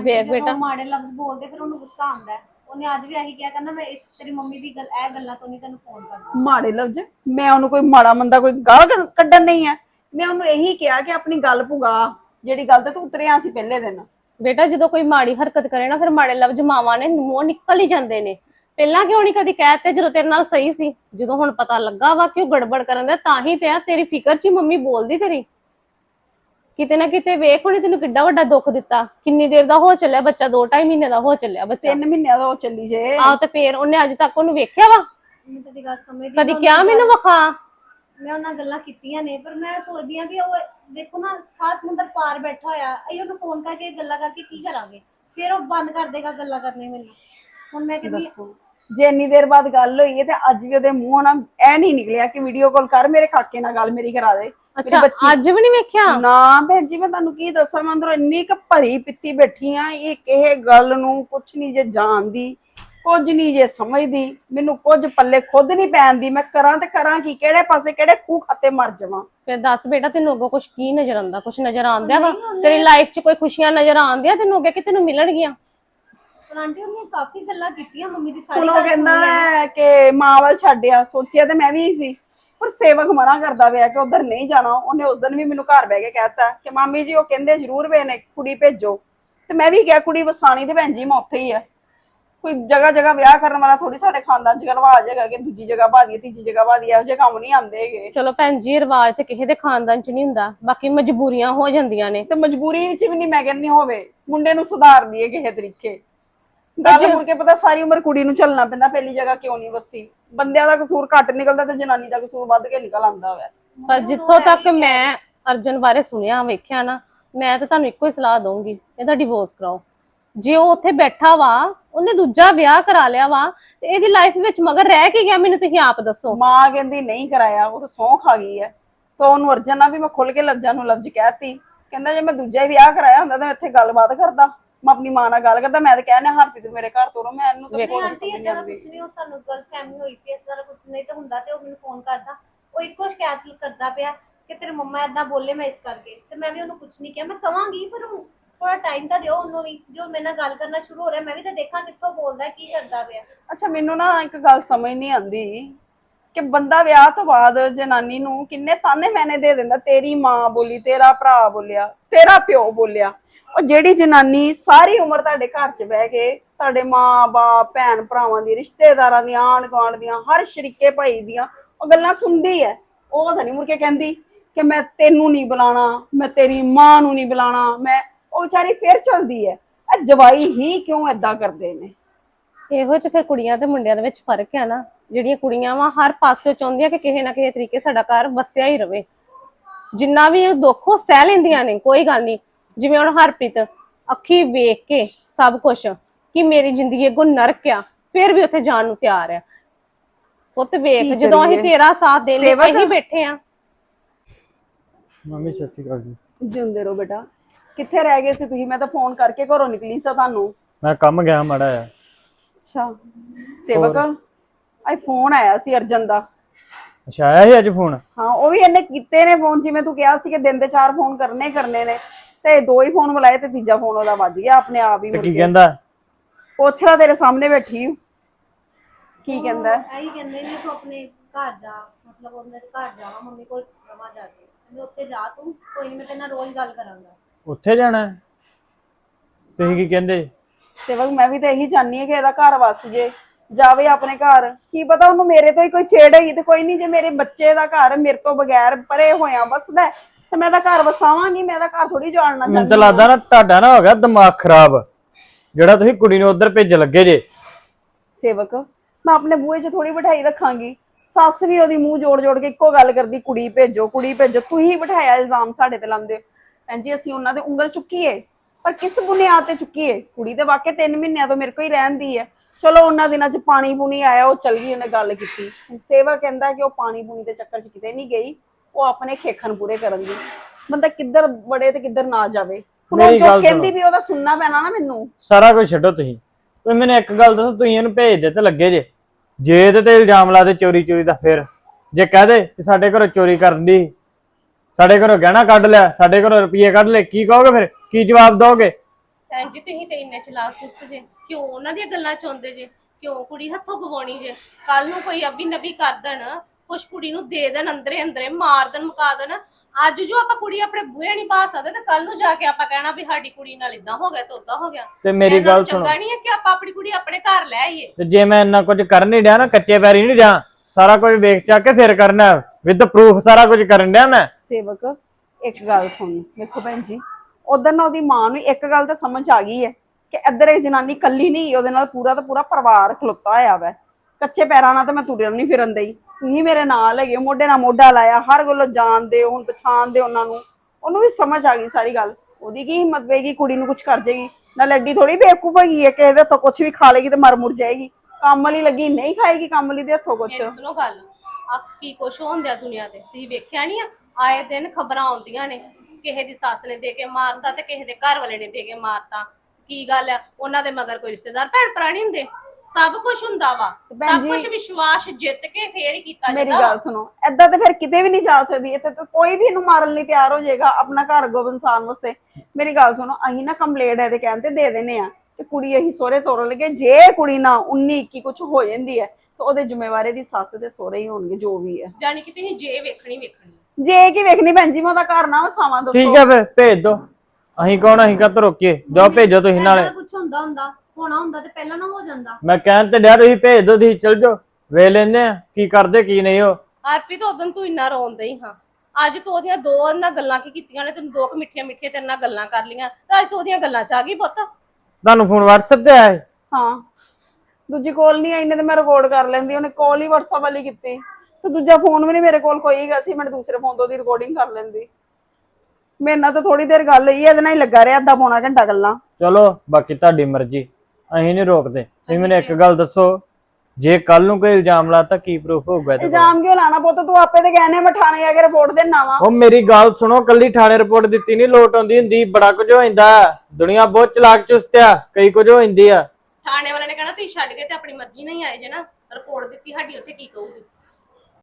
S4: ਵੇਖ
S2: ਜਦੋਂ
S4: ਬੇਟਾ।
S2: ਮਾੜੇ ਲਫ਼ਜ਼ ਬੋਲਦੇ ਫਿਰ ਉਹਨੂੰ ਗੁੱਸਾ ਆਉਂਦਾ ਹੈ। ਉਹਨੇ ਅੱਜ ਵੀ ਇਹੀ ਕਿਹਾ ਕਹਿੰਦਾ ਮੈਂ ਇਸ ਤੇਰੀ ਮੰਮੀ ਦੀ ਗੱਲ ਇਹ ਗੱਲਾਂ ਤੋਂ ਨਹੀਂ ਤੈਨੂੰ ਫੋਨ ਕਰਦਾ।
S1: ਮਾੜੇ ਲਫ਼ਜ਼? ਮੈਂ ਉਹਨੂੰ ਕੋਈ ਮਾੜਾ ਮੰਦਾ ਕੋਈ ਗਾਲ ਕੱਢ- ਕੱਢਣ ਨਹੀਂ ਆ। ਮੈਂ ਉਹਨੂੰ ਇਹੀ ਕਿਹਾ ਕਿ ਆਪਣੀ ਗੱਲ ਪੁਗਾ ਜਿਹੜੀ ਗੱਲ ਤੇ ਤੂੰ ਉਤਰਿਆ ਸੀ ਪਹਿਲੇ ਦਿਨ।
S4: ਬੇਟਾ ਜਦੋਂ ਕੋਈ ਮਾੜੀ ਹਰਕਤ ਕਰੇ ਨਾ ਫਿਰ ਮਾੜੇ ਲਫ਼ਜ਼ ਮਾਵਾਂ ਨੇ ਮੂੰਹ ਨਿਕਲ ਹੀ ਜਾਂਦੇ ਨੇ। ਪਹਿਲਾਂ ਕਿਉਂ ਨਹੀਂ ਕਦੀ ਕਹਿ ਤੇ ਜਦੋਂ ਤੇਰੇ ਨਾਲ ਸਹੀ ਸੀ? ਜਦੋਂ ਹੁਣ ਪਤਾ ਲੱਗਾ ਵਾ ਕਿ ਉਹ ਗੜਬੜ ਕਰਨ ਦਾ ਤਾਂ ਹੀ ਤੇ ਆ ਤੇਰੀ ਫਿਕਰ 'ਚ ਹੀ ਮੰਮੀ ਬੋਲਦੀ ਤੇਰੀ। ਕਿਤੇ ਨਾ ਕਿਤੇ ਵੇਖ ਉਹਨੇ ਤੈਨੂੰ ਕਿੱਡਾ ਵੱਡਾ ਦੁੱਖ ਦਿੱਤਾ। ਕਿੰਨੀ ਦੇਰ ਦਾ ਹੋ ਚੱਲਿਆ ਬੱਚਾ? 2.5 ਮਹੀਨੇ ਦਾ ਹੋ ਚੱਲਿਆ ਬੱਚਾ।
S1: ਤਿੰਨ ਮਹੀਨਿਆਂ ਦਾ ਉਹ ਚੱਲੀ ਜੇ।
S4: ਆਹ ਤੇ ਫੇਰ ਉਹਨੇ ਅੱਜ ਤੱਕ ਉਹਨੂੰ ਵੇਖਿਆ ਵਾ?
S2: ਮੈਂ ਤੁਹਾਡੀ ਗੱਲ ਸਮਝਦੀ
S4: ਕਦੀ
S2: ਹਾਂ,
S4: ਕਿਹਾ ਮੈਨੂੰ ਵਿਖਾ?
S2: ਮੈਂ ਉਹਨਾਂ ਗੱਲਾਂ ਕੀਤੀਆਂ ਨੇ ਪਰ ਮੈਂ ਸੋਚਦੀ ਆ ਵੀ ਉਹ ਦੇਖੋ ਨਾ ਸਾਹ ਸਮੁੰਦਰ ਪਾਰ ਬੈਠਾ ਹੋਇਆ। ਅਸੀਂ ਉਹਨੂੰ ਫੋਨ ਕਰਕੇ ਗੱਲਾਂ ਕਰਕੇ ਕੀ ਕਰਾਂਗੇ? ਫਿਰ ਉਹ ਬੰਦ ਕਰ ਦੇਗਾ ਗੱਲਾਂ ਕਰਨੇ ਮੈਨੂੰ। ਹੁਣ ਮੈਂ ਕਹਿੰਦੀ
S1: ਦੱਸੋ। ਜੇ ਇੰਨੀ ਦੇਰ ਬਾਅਦ ਗੱਲ ਹੋਈ ਹੈ ਤੇ ਅੱਜ ਵੀ ਉਹਦੇ ਮੂੰਹੋਂ ਨਾ ਇਹ ਨਹੀਂ ਨਿਕਲਿਆ ਕਿ ਵੀਡੀਓ ਕਾਲ ਕਰ ਮੇਰੇ ਕਾਕੇ ਨਾਲ ਗੱਲ ਮੇਰੀ ਕਰਾ ਦੇ
S4: ਅੱਛਾ ਅੱਜ ਵੀ ਨਹੀਂ ਵੇਖਿਆ?
S1: ਨਾ ਭੈਣ ਜੀ ਮੈਂ ਤੁਹਾਨੂੰ ਕੀ ਦੱਸਾਂ ਮੈਂ ਅੰਦਰੋਂ ਇੰਨੀ ਕੁ ਭਰੀ ਪਿੱਤੀ ਬੈਠੀ ਆ ਇਹ ਕਿਸੇ ਗੱਲ ਨੂੰ ਕੁਛ ਨਹੀਂ ਜੇ ਜਾਣਦੀ ਕੁਝ ਨਹੀਂ ਜੇ ਸਮਝਦੀ ਮੈਨੂੰ ਕੁਝ ਪੱਲੇ ਖੁਦ ਨਹੀਂ ਪੈਣਦੀ ਮੈਂ ਕਰਾਂ ਤੇ ਕਰਾਂ ਕੀ ਕਿਹੜੇ ਪਾਸੇ ਕਿਹੜੇ ਖੂਹ ਖਾਤੇ ਮਰ ਜਾਵਾਂ।
S4: ਫਿਰ ਦੱਸ ਬੇਟਾ ਤੈਨੂੰ ਅੱਗੋਂ ਕੁਝ ਕੀ ਨਜ਼ਰ ਆਉਂਦਾ ਕੁਝ ਨਜ਼ਰ ਆਉਂਦਿਆ ਵਾ? ਤੇਰੀ ਲਾਈਫ 'ਚ ਕੋਈ ਖੁਸ਼ੀਆਂ ਨਜ਼ਰ ਆਉਂਦੀਆਂ ਤੈਨੂੰ ਅੱਗੇ ਕਿ ਤੈਨੂੰ ਮਿਲਣਗੀਆਂ?
S2: ਪਰ ਆਂਟੀ ਉਹਨੇ ਕਾਫੀ ਗੱਲਾਂ ਕੀਤੀਆਂ ਮੰਮੀ ਦੀ ਸਾਰੀ
S1: ਹੁਣ ਉਹ
S2: ਗੱਲ
S1: ਕਹਿੰਦਾ
S2: ਸੁਣੀ ਆ।
S1: ਹੈ ਕਿ ਮਾਂ ਵੱਲ ਛੱਡਿਆ ਸੋਚਿਆ ਤੇ ਮੈਂ ਵੀ ਸੀ। ਪਰ ਸੇਵਕ ਮਨਾ ਕਰਦਾ ਪਿਆ ਕਿ ਉਧਰ ਨਹੀਂ ਜਾਣਾ। ਉਹਨੇ ਉਸ ਦਿਨ ਵੀ ਮੈਨੂੰ ਘਰ ਬਹਿ ਕੇ ਕਹਿਤਾ ਕਿ ਮਾਮੀ ਜੀ ਉਹ ਕਹਿੰਦੇ ਜ਼ਰੂਰ ਵੇ ਨੇ ਕੁੜੀ ਭੇਜੋ। ਤੇ ਮੈਂ ਵੀ ਕਿਹਾ ਕੁੜੀ ਵਸਾਣੀ ਤੇ ਭੈਣ ਜੀ ਮੈਂ ਉੱਥੇ ਹੀ ਆ। ਕੋਈ ਜਗ੍ਹਾ ਜਗ੍ਹਾ ਵਿਆਹ ਕਰਨ ਵਾਲਾ ਥੋੜੀ ਸਾਡੇ ਖਾਨਦਾਨ ਚ ਰਿਵਾਜ ਹੈਗਾ ਕਿ ਦੂਜੀ ਜਗ੍ਹਾ ਬਾਦੀ ਤੀਜੀ ਜਗ੍ਹਾ ਬਾਦੀ ਇਹੋ ਜਿਹੇ ਕੰਮ ਨਹੀਂ ਆਉਂਦੇ ਹੈਗੇ।
S4: ਚਲੋ ਭੈਣ ਜੀ ਇਹ ਰਿਵਾਜ ਤੇ ਕਿਸੇ ਦੇ ਖਾਨਦਾਨ 'ਚ ਨਹੀਂ ਹੁੰਦਾ। ਬਾਕੀ ਮਜਬੂਰੀਆਂ ਹੋ ਜਾਂਦੀਆਂ ਨੇ।
S1: ਤੇ ਮਜਬੂਰੀ ਵਿੱਚ ਵੀ ਨਹੀਂ ਮੈਂ ਕਹਿੰਦੀ ਹੋਵੇ। ਮੁੰਡੇ ਨੂੰ ਸੁਧਾਰ ਲਈਏ ਕਿਸੇ ਤਰੀਕੇ। ਗੱਲ ਮੁੜ ਕੇ ਪਤਾ ਸਾਰੀ ਉਮਰ ਕੁੜੀ ਨੂੰ ਚੱਲਣਾ ਪੈਂਦਾ ਪਹਿਲੀ ਜਗ੍ਹਾ ਕਿਉਂ ਨਹੀਂ ਵਸੀ? ਬੰਦਿਆਂ ਦਾ ਕਸੂਰ ਘੱਟ ਨਿਕਲਦਾ ਤੇ ਜਨਾਨੀ ਦਾ ਕਸੂਰ ਵੱਧ ਕੇ ਨਿਕਲ ਆਉਂਦਾ ਹੋਵੇ
S4: ਪਰ ਜਿੱਥੋਂ ਤੱਕ ਮੈਂ ਅਰਜਨ ਬਾਰੇ ਸੁਣਿਆ ਵੇਖਿਆ ਨਾ ਮੈਂ ਤਾਂ ਤੁਹਾਨੂੰ ਇੱਕੋ ਹੀ ਸਲਾਹ ਦਊਂਗੀ ਇਹਦਾ ਡਿਵੋਰਸ ਕਰਾਓ। ਜੇ ਉਹ ਉੱਥੇ ਬੈਠਾ ਵਾ ਉਹਨੇ ਦੂਜਾ ਵਿਆਹ ਕਰਾ ਲਿਆ ਵਾ ਤੇ ਇਹਦੀ ਲਾਈਫ ਵਿੱਚ ਮਗਰ ਰਹਿ ਕੇ ਗਿਆ ਮੈਨੂੰ ਤੁਸੀਂ ਆਪ ਦੱਸੋ।
S1: ਮਾਂ ਕਹਿੰਦੀ ਨਹੀਂ ਕਰਾਇਆ ਉਹ ਤਾਂ ਸਹੁੰ ਖਾ ਗਈ ਹੈ। ਤਾਂ ਉਹਨੂੰ ਅਰਜਨ ਨਾਲ ਵੀ ਮੈਂ ਖੁੱਲ ਕੇ ਲਫ਼ਜ਼ਾਂ ਨੂੰ ਲਫ਼ਜ਼ ਕਹਿਤੀ। ਕਹਿੰਦਾ ਜੇ ਮੈਂ ਦੂਜਾ ਹੀ ਵਿਆਹ ਕਰਾਇਆ ਹੁੰਦਾ ਤਾਂ ਮੈਂ ਇੱਥੇ ਗੱਲਬਾਤ ਕਰਦਾ। ਮੈਂ ਆਪਣੀ ਮਾਂ ਨਾਲ ਗੱਲ ਕਰਦਾ ਮੈਂ ਤਾਂ ਕਹਿਣਾ ਹਰਪ੍ਰੀਤ ਮੇਰੇ ਘਰ ਤੋਰੋ ਮੈਂ ਇਹਨੂੰ ਤਾਂ ਕੋਈ
S2: ਆਂਟੀ
S1: ਸਮਝ ਨਹੀਂ
S2: ਦਾ
S1: ਆਉਂਦੀ
S2: ਕੁਝ ਨਹੀਂ ਉਹ ਸਾਨੂੰ ਗਲਤ ਫਹਿਮੀ ਹੋਈ ਸੀ ਇਸ ਤਰ੍ਹਾਂ ਕੁਝ ਨਹੀਂ ਤਾਂ ਹੁੰਦਾ ਤੇ ਉਹ ਮੈਨੂੰ ਫੋਨ ਕਰਦਾ। ਉਹ ਇੱਕੋ ਸ਼ਿਕਾਇਤ ਕਰਦਾ ਪਿਆ ਕਿ ਤੇਰੇ ਮੰਮਾ ਏਦਾਂ ਬੋਲੇ ਮੈਂ ਇਸ ਕਰਕੇ। ਤੇ ਮੈਂ ਵੀ ਉਹਨੂੰ ਕੁਝ ਨਹੀਂ ਕਿਹਾ ਮੈਂ ਕਵਾਂਗੀ ਪਰ ਹੁਣ ਥੋੜਾ ਟਾਈਮ ਤਾਂ ਦਿਓ ਉਹਨੂੰ ਵੀ ਜੋ ਮੇਰੇ ਨਾਲ ਗੱਲ ਕਰਨਾ ਸ਼ੁਰੂ ਹੋ ਰਿਹਾ ਮੈਂ ਵੀ ਤਾਂ ਦੇਖਾਂ ਕਿੱਥੋਂ ਬੋਲਦਾ ਕੀ ਕਰਦਾ ਪਿਆ।
S1: ਅੱਛਾ ਮੈਨੂੰ ਨਾ ਇੱਕ ਗੱਲ ਸਮਝ ਨਹੀਂ ਆਉਂਦੀ ਕਿ ਬੰਦਾ ਵਿਆਹ ਤੋਂ ਬਾਅਦ ਜਨਾਨੀ ਨੂੰ ਕਿੰਨੇ ਤਾਨੇ ਮੈਨੇ ਦੇ ਦਿੰਦਾ ਤੇਰੀ ਮਾਂ ਬੋਲੀ ਤੇਰਾ ਭਰਾ ਬੋਲਿਆ ਤੇਰਾ ਪਿਓ ਬੋਲਿਆ। ਉਹ ਜਿਹੜੀ ਜਨਾਨੀ ਸਾਰੀ ਉਮਰ ਤੁਹਾਡੇ ਘਰ 'ਚ ਬਹਿ ਕੇ ਤੁਹਾਡੇ ਮਾਂ-ਬਾਪ ਭੈਣ ਭਰਾਵਾਂ ਦੀ, ਰਿਸ਼ਤੇਦਾਰਾਂ ਦੀਆਂ ਆਂਢ ਗੁਆਂਢ ਦੀਆਂ, ਹਰ ਸ਼ਰੀਕੇ ਭਾਈ ਦੀਆਂ ਉਹ ਗੱਲਾਂ ਸੁਣਦੀ ਹੈ ਉਹ ਤਾਂ ਨਹੀਂ ਮੁੜ ਕੇ ਕਹਿੰਦੀ ਕਿ ਮੈਂ ਤੈਨੂੰ ਨਹੀਂ ਬੁਲਾਣਾ, ਮੈਂ ਤੇਰੀ ਮਾਂ ਨੂੰ ਨਹੀਂ ਬੁਲਾਣਾ, ਮੈਂ ਉਹ ਵਿਚਾਰੀ ਫੇਰ ਚਲਦੀ ਹੈ ਇਹ ਜਵਾਈ ਹੀ ਕਿਉਂ ਏਦਾਂ ਕਰਦੇ ਨੇ?
S4: ਇਹੋ ਤੇ ਫਿਰ ਕੁੜੀਆਂ ਤੇ ਮੁੰਡਿਆਂ ਦੇ ਵਿੱਚ ਫ਼ਰਕ ਹੈ ਨਾ। ਜਿਹੜੀਆਂ ਕੁੜੀਆਂ ਵਾ ਹਰ ਪਾਸੇ ਚਾਹੁੰਦੀਆਂ ਕਿ ਕਿਸੇ ਨਾ ਕਿਸੇ ਤਰੀਕੇ ਸਾਡਾ ਘਰ ਵਸਿਆ ਹੀ ਰਵੇ। ਜਿੰਨਾ ਵੀ ਇਹ ਦੁੱਖ ਉਹ ਸਹਿ ਲੈਂਦੀਆਂ ਨੇ, ਕੋਈ ਗੱਲ ਨਹੀਂ। ਜਿਵੇਂ ਹੁਣ ਹਰਪ੍ਰੀਤ ਅੱਖੀ ਵੇਖ ਕੇ ਸਭ ਕੁਝ ਕਿ ਮੇਰੀ ਜ਼ਿੰਦਗੀ ਅੱਗੋਂ ਨਰਕ ਆ ਫਿਰ ਵੀ ਉੱਥੇ ਜਾਣ ਨੂੰ ਤਿਆਰ ਆ। ਪੁੱਤ ਵੇਖ
S1: ਕੀ
S4: ਜਦੋਂ ਅਸੀਂ
S1: ਕਰੀਏ?
S4: ਤੇਰਾ ਸਾਥ ਦੇਣ ਲਈ? ਅਸੀਂ ਬੈਠੇ ਆ।
S5: ਮੰਮੀ ਸਤਿ ਸ਼੍ਰੀ ਅਕਾਲ ਜੀ।
S1: ਜਿਉਂਦੇ ਰਹੋ ਬੇਟਾ। ਕਿੱਥੇ ਰਹਿ ਗਏ ਸੀ ਤੁਸੀਂ? ਮੈਂ ਤਾਂ ਫੋਨ ਕਰਕੇ ਘਰੋਂ ਨਿਕਲੀ ਸਾਂ ਤੁਹਾਨੂੰ।
S5: ਮੈਂ ਕੰਮ ਗਿਆ ਮਾੜਾ ਆ
S1: ਅੱਛਾ। ਸੇਵਕ? ਆਈ ਫੋਨ ਆਇਆ ਸੀ ਅਰਜਨ ਦਾ।
S5: ਅੱਛਾ ਆਇਆ ਸੀ ਅੱਜ ਫੋਨ?
S1: ਹਾਂ ਉਹ ਵੀ ਇਹਨੇ ਕੀਤੇ ਨੇ ਫੋਨ ਜਿਵੇਂ ਤੂੰ ਕਿਹਾ ਸੀ ਕਿ ਦਿਨ ਦੇ ਚਾਰ ਫੋਨ ਕਰਨੇ ਹੀ ਕਰਨੇ ਨੇ। ਤੇ ਦੋ ਹੀ ਫੋਨ ਬੁਲਾਏ ਤੇ ਤੀਜਾ ਫੋਨ ਉਹਦਾ ਵੱਜ ਗਿਆ ਆਪਣੇ ਆਪ ਹੀ
S5: ਤੇ
S1: ਮੁੜ
S5: ਕੀ
S1: ਕੇ।
S5: ਕਹਿੰਦਾ?
S2: ਪੁੱਛ
S1: ਲੈ ਤੇਰੇ ਸਾਹਮਣੇ ਬੈਠੀ ਹੂੰ। ਕੀ ਕਹਿੰਦਾ? ਹੈ?
S2: ਕਹਿੰਦੇ ਨੇ ਤੂੰ ਆਪਣੇ ਘਰ ਜਾ ਮਤਲਬ ਉਹਨਾਂ ਦੇ ਘਰ ਜਾਵਾ ਮੰਮੀ ਕੋਲ ਰਵਾ ਜਾ ਕੇ। ਕਹਿੰਦੇ ਉੱਥੇ ਜਾ ਤੂੰ ਕੋਈ ਨਹੀਂ ਮੈਂ ਤੇਰੇ ਨਾਲ ਰੋਜ਼ ਗੱਲ ਕਰਾਂਗਾ।
S5: ਉੱਥੇ ਜਾਣਾ? ਹੈ? ਤੁਸੀਂ ਕੀ ਕਹਿੰਦੇ?
S1: ਸੇਵਕ ਮੈਂ ਵੀ ਤਾਂ ਇਹੀ ਚਾਹਨੀ ਹਾਂ ਕਿ ਇਹਦਾ ਘਰ ਵਸ ਜੇ ਜਾਵੇ ਆਪਣੇ ਘਰ। ਕੀ ਪਤਾ ਉਹਨੂੰ ਮੇਰੇ ਤੋਂ ਹੀ ਕੋਈ ਛੇੜ ਹੈਗੀ ਤੇ ਕੋਈ ਨਹੀਂ ਜੇ ਮੇਰੇ ਬੱਚੇ ਦਾ ਘਰ ਮੇਰੇ ਤੋਂ ਬਗੈਰ ਪਰੇ ਹੋਇਆ ਵਸਦਾ ਹੈ, ਤੇ ਮੈਂ ਤਾਂ ਘਰ ਵਸਾਵਾਂਗੀ ਮੈਂ ਤਾਂ ਘਰ ਥੋੜੀ ਜਾਣਨਾ
S5: ਮੈਨੂੰ
S1: ਚਾਹੁੰਦੀ
S5: ਤਾਂ ਲੱਗਦਾ ਨਾ ਤੁਹਾਡਾ ਨਾ ਹੋ ਗਿਆ ਦਿਮਾਗ ਖਰਾਬ ਜਿਹੜਾ ਤੁਸੀਂ ਕੁੜੀ ਨੂੰ ਉਧਰ ਭੇਜ ਲੱਗੇ ਜੇ।
S1: ਸੇਵਕ ਮੈਂ ਆਪਣੇ ਬੂਹੇ 'ਚ ਥੋੜੀ ਬਿਠਾਈ ਰੱਖਾਂਗੀ। ਸੱਸ ਵੀ ਉਹਦੀ ਮੂੰਹ ਜੋੜ ਜੋੜ ਕੇ ਇੱਕੋ ਗੱਲ ਕਰਦੀ ਕੁੜੀ ਭੇਜੋ ਕੁੜੀ ਭੇਜੋ ਤੂੰ ਹੀ ਬਿਠਾਇਆ ਇਲਜ਼ਾਮ ਸਾਡੇ ਤੇ ਲਾਉਂਦੇ ਹੋ। ਭੈਣ ਜੀ ਅਸੀਂ ਉਹਨਾਂ ਦੇ ਉਂਗਲ ਚੁੱਕੀਏ ਪਰ ਕਿਸ ਬੁਨਿਆਦ ਤੇ ਚੁੱਕੀਏ? ਕੁੜੀ ਤੇ ਵਾਕਿਆ 3 ਮਹੀਨਿਆਂ ਤੋਂ ਮੇਰੇ ਕੋਲ ਹੀ ਰਹਿੰਦੀ ਹੈ। ਚਲੋ ਉਹਨਾਂ ਦਿਨਾਂ 'ਚ ਪਾਣੀ ਪੂਣੀ ਆਇਆ ਉਹ ਚਲ ਗਈ ਉਹਨੇ ਗੱਲ ਕੀਤੀ। ਸੇਵਾ ਕਹਿੰਦਾ ਕਿ ਉਹ ਪਾਣੀ ਪੂਣੀ ਦੇ ਚੱਕਰ 'ਚ ਕਿਤੇ ਨਹੀਂ ਗਈ। ਉਹ ਆਪਣੇ ਖੇਖਣ ਪੂਰੇ ਕਰਨ ਦੀ। ਬੰਦਾ ਕਿੱਧਰ ਵੜੇ ਤੇ ਕਿੱਧਰ ਨਾ ਜਾਵੇ। ਹੁਣ ਉਹ
S5: ਮੇਰੀ
S1: ਜੋ
S5: ਗੱਲ
S1: ਕਹਿੰਦੀ
S5: ਸੁਣੋ।
S1: ਵੀ ਉਹਦਾ ਸੁਣਨਾ ਪੈਣਾ ਨਾ ਮੈਨੂੰ।
S5: ਸਾਰਾ ਕੁਝ ਛੱਡੋ ਤੁਸੀਂ। ਤੁਸੀਂ ਮੈਨੂੰ ਇੱਕ ਗੱਲ ਦੱਸੋ ਤੁਸੀਂ ਇਹਨੂੰ ਭੇਜ ਦੇ ਤੇ ਲੱਗੇ ਜੇ। ਜੇ ਇਹਦੇ ਤੇ ਇਲਜ਼ਾਮ ਲਾ ਦੇ ਚੋਰੀ ਚੋਰੀ ਦਾ ਫਿਰ। ਜੇ ਕਹਦੇ ਕਿ ਸਾਡੇ ਘਰੋਂ ਚੋਰੀ ਕਰਨ ਦੀ ਸਾਡੇ ਘਰੋਂ ਗਹਿਣਾ ਕੱਢ ਲਿਆ ਸਾਡੇ ਘਰੋਂ ਰੁਪਏ ਕੱਢ ਲਏ ਕੀ ਕਹੋਗੇ ਫਿਰ? ਕੀ ਜਵਾਬ ਦੋਗੇ
S4: ਭੈਣ ਜੀ ਤੁਸੀਂ ਤੇ ਇੰਨੇ ਚਲਾਕ ਚੁਸਤ ਜੇ। ਕਿਉਂ ਉਹਨਾਂ ਦੀਆਂ ਗੱਲਾਂ ਚਾਹੁੰਦੇ ਜੇ? ਕਿਉਂ ਕੁੜੀ ਹੱਥੋਂ ਗਵਾਉਣੀ ਜੇ? ਕੱਲ ਨੂੰ ਕੋਈ ਅਬੀ ਨਬੀ ਕਰ ਦੇਣ। ਕੁਛ ਕੁੜੀ ਨੂੰ ਦੇ ਦੇਣ ਅੰਦਰੇ ਅੰਦਰੇ ਮਾਰ ਦੇਣ ਮੁਕਾ ਦੇਣ। ਅੱਜ ਜੋ ਆਪਾਂ ਕੁੜੀ ਆਪਣੇ ਬੂਹੇ ਨਹੀਂ ਪਾ ਸਕਦੇ ਤੇ ਕੱਲ ਨੂੰ ਜਾ ਕੇ ਆਪਾਂ ਕਹਿਣਾ ਵੀ ਸਾਡੀ ਕੁੜੀ ਨਾਲ ਇਦਾਂ ਹੋ ਗਿਆ ਤੇ ਉਦਾਂ ਹੋ ਗਿਆ।
S5: ਤੇ ਮੇਰੀ
S4: ਇਹਨਾਂ
S5: ਗੱਲ ਸੁਣੋ।
S4: ਚੰਗਾ ਨਹੀਂ ਹੈ ਕਿ ਆਪਾਂ ਆਪਣੀ ਕੁੜੀ ਆਪਣੇ ਘਰ ਲੈ ਆਈਏ।
S5: ਤੇ ਜੇ ਮੈਂ ਇੰਨਾ ਕੁਝ ਕਰ ਨਹੀਂ ਡਿਆ ਨਾ ਕੱਚੇ ਪੈਰੀ ਨਹੀਂ ਡਿਆ ਸਾਰਾ ਕੁਝ ਵੇਖ ਚੱਕ ਕੇ ਫਿਰ ਕਰਨਾ ਵਿਦ ਪ੍ਰੂਫ ਸਾਰਾ ਕੁਝ ਕਰਨ ਡਿਆ ਮੈਂ।
S1: ਸੇਵਕ ਇੱਕ ਗੱਲ ਸੁਣ। ਵੇਖੋ ਭੈਣ ਜੀ ਉਧਰ ਨਾ ਉਹਦੀ ਮਾਂ ਨੂੰ ਇੱਕ ਗੱਲ ਤਾਂ ਸਮਝ ਆ ਗਈ ਹੈ ਕਿ ਇੱਧਰ ਇਹ ਜਨਾਨੀ ਕੱਲੀ ਨਹੀਂ ਉਹਦੇ ਨਾਲ ਪੂਰਾ ਤਾਂ ਪੂਰਾ ਪਰਿਵਾਰ ਖਲੋਤਾ ਹੋਇਆ ਵੈ। ਕੱਚੇ ਪੈਰਾਂ ਨਾਲ ਤਾਂ ਮੈਂ ਤੁਰਿਆ ਨਹੀਂ ਫਿਰਨ ਦਈ। ਤੁਸੀਂ ਮੇਰੇ ਨਾਲ ਹੈਗੇ ਹੋ, ਮੋਢੇ ਨਾਲ ਮੋਢਾ ਲਾਇਆ ਹਰ ਗੱਲੋਂ ਜਾਣਦੇ ਹੋ ਹੁਣ ਪਛਾਣਦੇ ਹੋ ਉਹਨਾਂ ਨੂੰ। ਉਹਨੂੰ ਵੀ ਸਮਝ ਆ ਗਈ ਸਾਰੀ ਗੱਲ। ਉਹਦੀ ਕੀ ਹਿੰਮਤ ਪਏਗੀ ਕੁੜੀ ਨੂੰ ਕੁਝ ਕਰ ਜੇਗੀ? ਨਾ ਲੱਡੀ ਥੋੜੀ ਬੇਵਕੂਫ ਹੈਗੀ ਹੈ ਕਿ ਇਹਦੇ ਹੱਥੋਂ ਕੁਝ ਵੀ ਖਾ ਲੇਗੀ ਤੇ ਮਰ ਮੁਰ ਜਾਏਗੀ। ਕੰਮ ਲੱਗੀ ਨਹੀਂ ਖਾਏਗੀ ਕੰਮ ਵਾਲੀ ਦੇ ਹੱਥੋਂ ਕੁਝ
S4: ਮੇਰੀ ਸੁਣੋ ਗੱਲ ਆ ਕੀ ਕੁਛ ਹੁੰਦਿਆ ਦੁਨੀਆ ਤੇ? ਤੁਸੀਂ ਵੇਖਿਆ ਨਹੀਂ ਆ? ਆਏ ਦਿਨ ਖਬਰਾਂ ਆਉਂਦੀਆਂ ਨੇ ਕਿਸੇ ਦੀ ਸੱਸ ਨੇ ਦੇ ਕੇ ਮਾਰਤਾ ਤੇ ਕਿਸੇ ਦੇ ਘਰ ਵਾਲੇ ਨੇ ਦੇ ਕੇ ਮਾਰਤਾ। ਕੀ ਗੱਲ ਆ? ਉਹਨਾਂ ਦੇ ਮਗਰ ਕੋਈ ਰਿਸ਼ਤੇਦਾਰ ਭੈਣ ਭਰਾ ਨਹੀਂ ਹੁੰਦੇ? ਸਭ ਕੁਝ ਹੁੰਦਾ ਵਾ।
S1: ਭੈਣ
S4: ਸਭ
S1: ਜੀ-
S4: ਕੁਝ ਵਿਸ਼ਵਾਸ ਜਿੱਤ ਕੇ ਫੇਰ ਹੀ ਕੀਤਾ
S1: ਮੇਰੀ
S4: ਜਾਂਦਾ।
S1: ਗੱਲ ਸੁਣੋ ਏਦਾਂ ਤੇ ਫਿਰ ਕਿਤੇ ਵੀ ਨਹੀਂ ਜਾ ਸਕਦੀ ਇੱਥੇ ਤਾਂ ਕੋਈ ਵੀ ਇਹਨੂੰ ਮਾਰਨ ਲਈ ਤਿਆਰ ਹੋ ਜਾਏਗਾ ਆਪਣਾ ਘਰ ਗੋਬਿੰਦਸਾਨ ਵਾਸਤੇ। ਮੇਰੀ ਗੱਲ ਸੁਣੋ ਅਸੀਂ ਨਾ ਕੰਪਲੇਂਟ ਇਹਦੇ ਕਹਿਣ ਤੇ ਦੇ ਦਿੰਨੇ ਆ ਕਿ ਕੁੜੀ ਅਸੀਂ ਸੋਹਰੇ ਤੋਰਨ ਲੱਗੇ ਜੇ ਕੁੜੀ ਨਾ 19 21 ਕੁਝ ਹੋ ਜਾਂਦੀ ਹੈ ਤਾਂ ਉਹਦੇ ਜ਼ਿੰਮੇਵਾਰੀ ਦੀ ਸੱਸ ਤੇ ਸੋਹਰੇ ਹੀ ਹੋਣਗੇ ਜੋ ਵੀ ਹੈ।
S4: ਜਾਣੀ ਕਿ ਤੁਸੀਂ ਜੇ ਵੇਖਣੀ ਵੇਖਣੀ।
S1: ਜੇ ਕੀ ਵੇਖਣੀ ਭੈਣ ਜੀ ਮੈਂ ਉਹਦਾ ਘਰ ਨਾ ਵਸਾਵਾਂ ਦੱਸੋ
S5: ਠੀਕ ਹੈ ਫਿਰ ਭੇਜ ਦੋ। ਅਸੀਂ ਕੌਣ ਅਸੀਂ ਕਦ ਰੋਕੀਏ? ਜਾਓ ਭੇਜੋ ਤੁਸੀਂ ਨਾਲੇ।
S2: ਕੁਝ ਹੁੰਦਾ ਹੁੰਦਾ। ਹੋਣਾ ਹੁੰਦਾ ਤੇ ਪਹਿਲਾਂ ਨਾ ਹੋ ਜਾਂਦਾ।
S5: ਮੈਂ ਕਹਿਣ ਤੇ ਡਿਆ ਤੁਸੀਂ ਭੇਜ ਦੋ ਤੁਸੀਂ ਚਲ ਜਾਓ ਵੇ ਲੈਨੇ ਆ ਕੀ ਕਰਦੇ ਕੀ ਨਹੀਂ ਉਹ।
S4: ਆਪੀ ਤਾਂ ਉਦੋਂ ਤੂੰ ਇੰਨਾ ਰੋਂਦਾ ਹੀ ਹਾਂ। ਅੱਜ ਤੂੰ ਉਹਦੀਆਂ ਦੋ ਨਾ ਗੱਲਾਂ ਕੀ ਕੀਤੀਆਂ ਨੇ ਤੈਨੂੰ ਦੋ ਕੁ ਮਿੱਠੀਆਂ ਮਿੱਠੀਆਂ ਤੇਰੇ ਨਾਲ ਗੱਲਾਂ ਕਰ ਲੀਆਂ ਤਾਂ ਅੱਜ ਤੂੰ ਉਹਦੀਆਂ ਗੱਲਾਂ ਚ ਆ ਗਈ ਪੁੱਤ।
S5: ਤੁਹਾਨੂੰ ਫੋਨ WhatsApp ਤੇ ਆਇਆ ਸੀ?
S1: ਹਾਂ। ਦੂਜੀ ਕਾਲ ਨਹੀਂ ਆਈ ਨੇ ਤੇ ਮੈਂ ਰਿਕਾਰਡ ਕਰ ਲੈਂਦੀ ਉਹਨੇ ਕਾਲ ਹੀ WhatsApp ਵਾਲੀ ਕੀਤੀ। ਤੇ ਦੂਜਾ ਫੋਨ ਵੀ ਨਹੀਂ ਮੇਰੇ ਕੋਲ ਕੋਈ ਹੈਗਾ ਸੀ ਮੈਂ ਦੂਸਰੇ ਫੋਨ ਤੋਂ ਉਹਦੀ ਰਿਕਾਰਡਿੰਗ ਕਰ ਲੈਂਦੀ। ਮੇਰੇ ਨਾਲ ਤਾਂ ਥੋੜੀ ਦੇਰ ਗੱਲ ਹੋਈ ਇਹਦੇ ਨਾਲ ਹੀ ਲੱਗਾ ਰਿਹਾ ਅੱਧਾ ਪੌਣਾ ਘੰਟਾ ਗੱਲਾਂ।
S5: ਚਲੋ ਬਾਕੀ ਤੁਹਾਡੀ ਮਰਜ਼ੀ। ਅਸੀਂ ਨਹੀਂ ਰੋਕਦੇ। ਤੁਸੀਂ ਮੈਨੂੰ ਇੱਕ ਗੱਲ ਦੱਸੋ ਜੇ ਕੱਲ ਨੂੰ ਕੋਈ ਇਲਜ਼ਾਮ ਲਾਤਾ ਕੀ ਪ੍ਰੂਫ ਹੋਊਗਾ ਇਹਦੇ ਕੋਲ?
S1: ਇਲਜ਼ਾਮ ਕਿਉਂ ਲਾਣਾ ਪੁੱਤ? ਤੂੰ ਆਪੇ ਤੇ ਕਹਿੰਨੇ ਮੈਂ ਥਾਣੇ ਆ ਕੇ ਰਿਪੋਰਟ ਦੇਣਾ ਵਾ।
S5: ਉਹ ਮੇਰੀ ਗੱਲ ਸੁਣੋ ਕੱਲੀ ਥਾਣੇ ਰਿਪੋਰਟ ਦਿੱਤੀ ਨਹੀਂ ਲੋਟ ਆਉਂਦੀ ਹੁੰਦੀ ਬੜਾ ਕੁਝ ਹੋ ਜਾਂਦਾ। ਦੁਨੀਆ ਬਹੁਤ ਚਲਾਕ ਚੁਸਤਿਆ ਕਈ ਕੁਝ ਹੋ ਜਾਂਦੀ ਆ।
S4: ਥਾਣੇ ਵਾਲੇ ਨੇ ਕਹਿਣਾ ਤੁਸੀਂ ਛੱਡ ਕੇ ਤੇ ਆਪਣੀ ਮਰਜ਼ੀ ਨਾਲ ਹੀ ਆਏ ਜੇ ਨਾ। ਰਿਪੋਰਟ ਦਿੱਤੀ ਸਾਡੀ ਉੱਥੇ ਕੀ ਕਹੂਗੀ?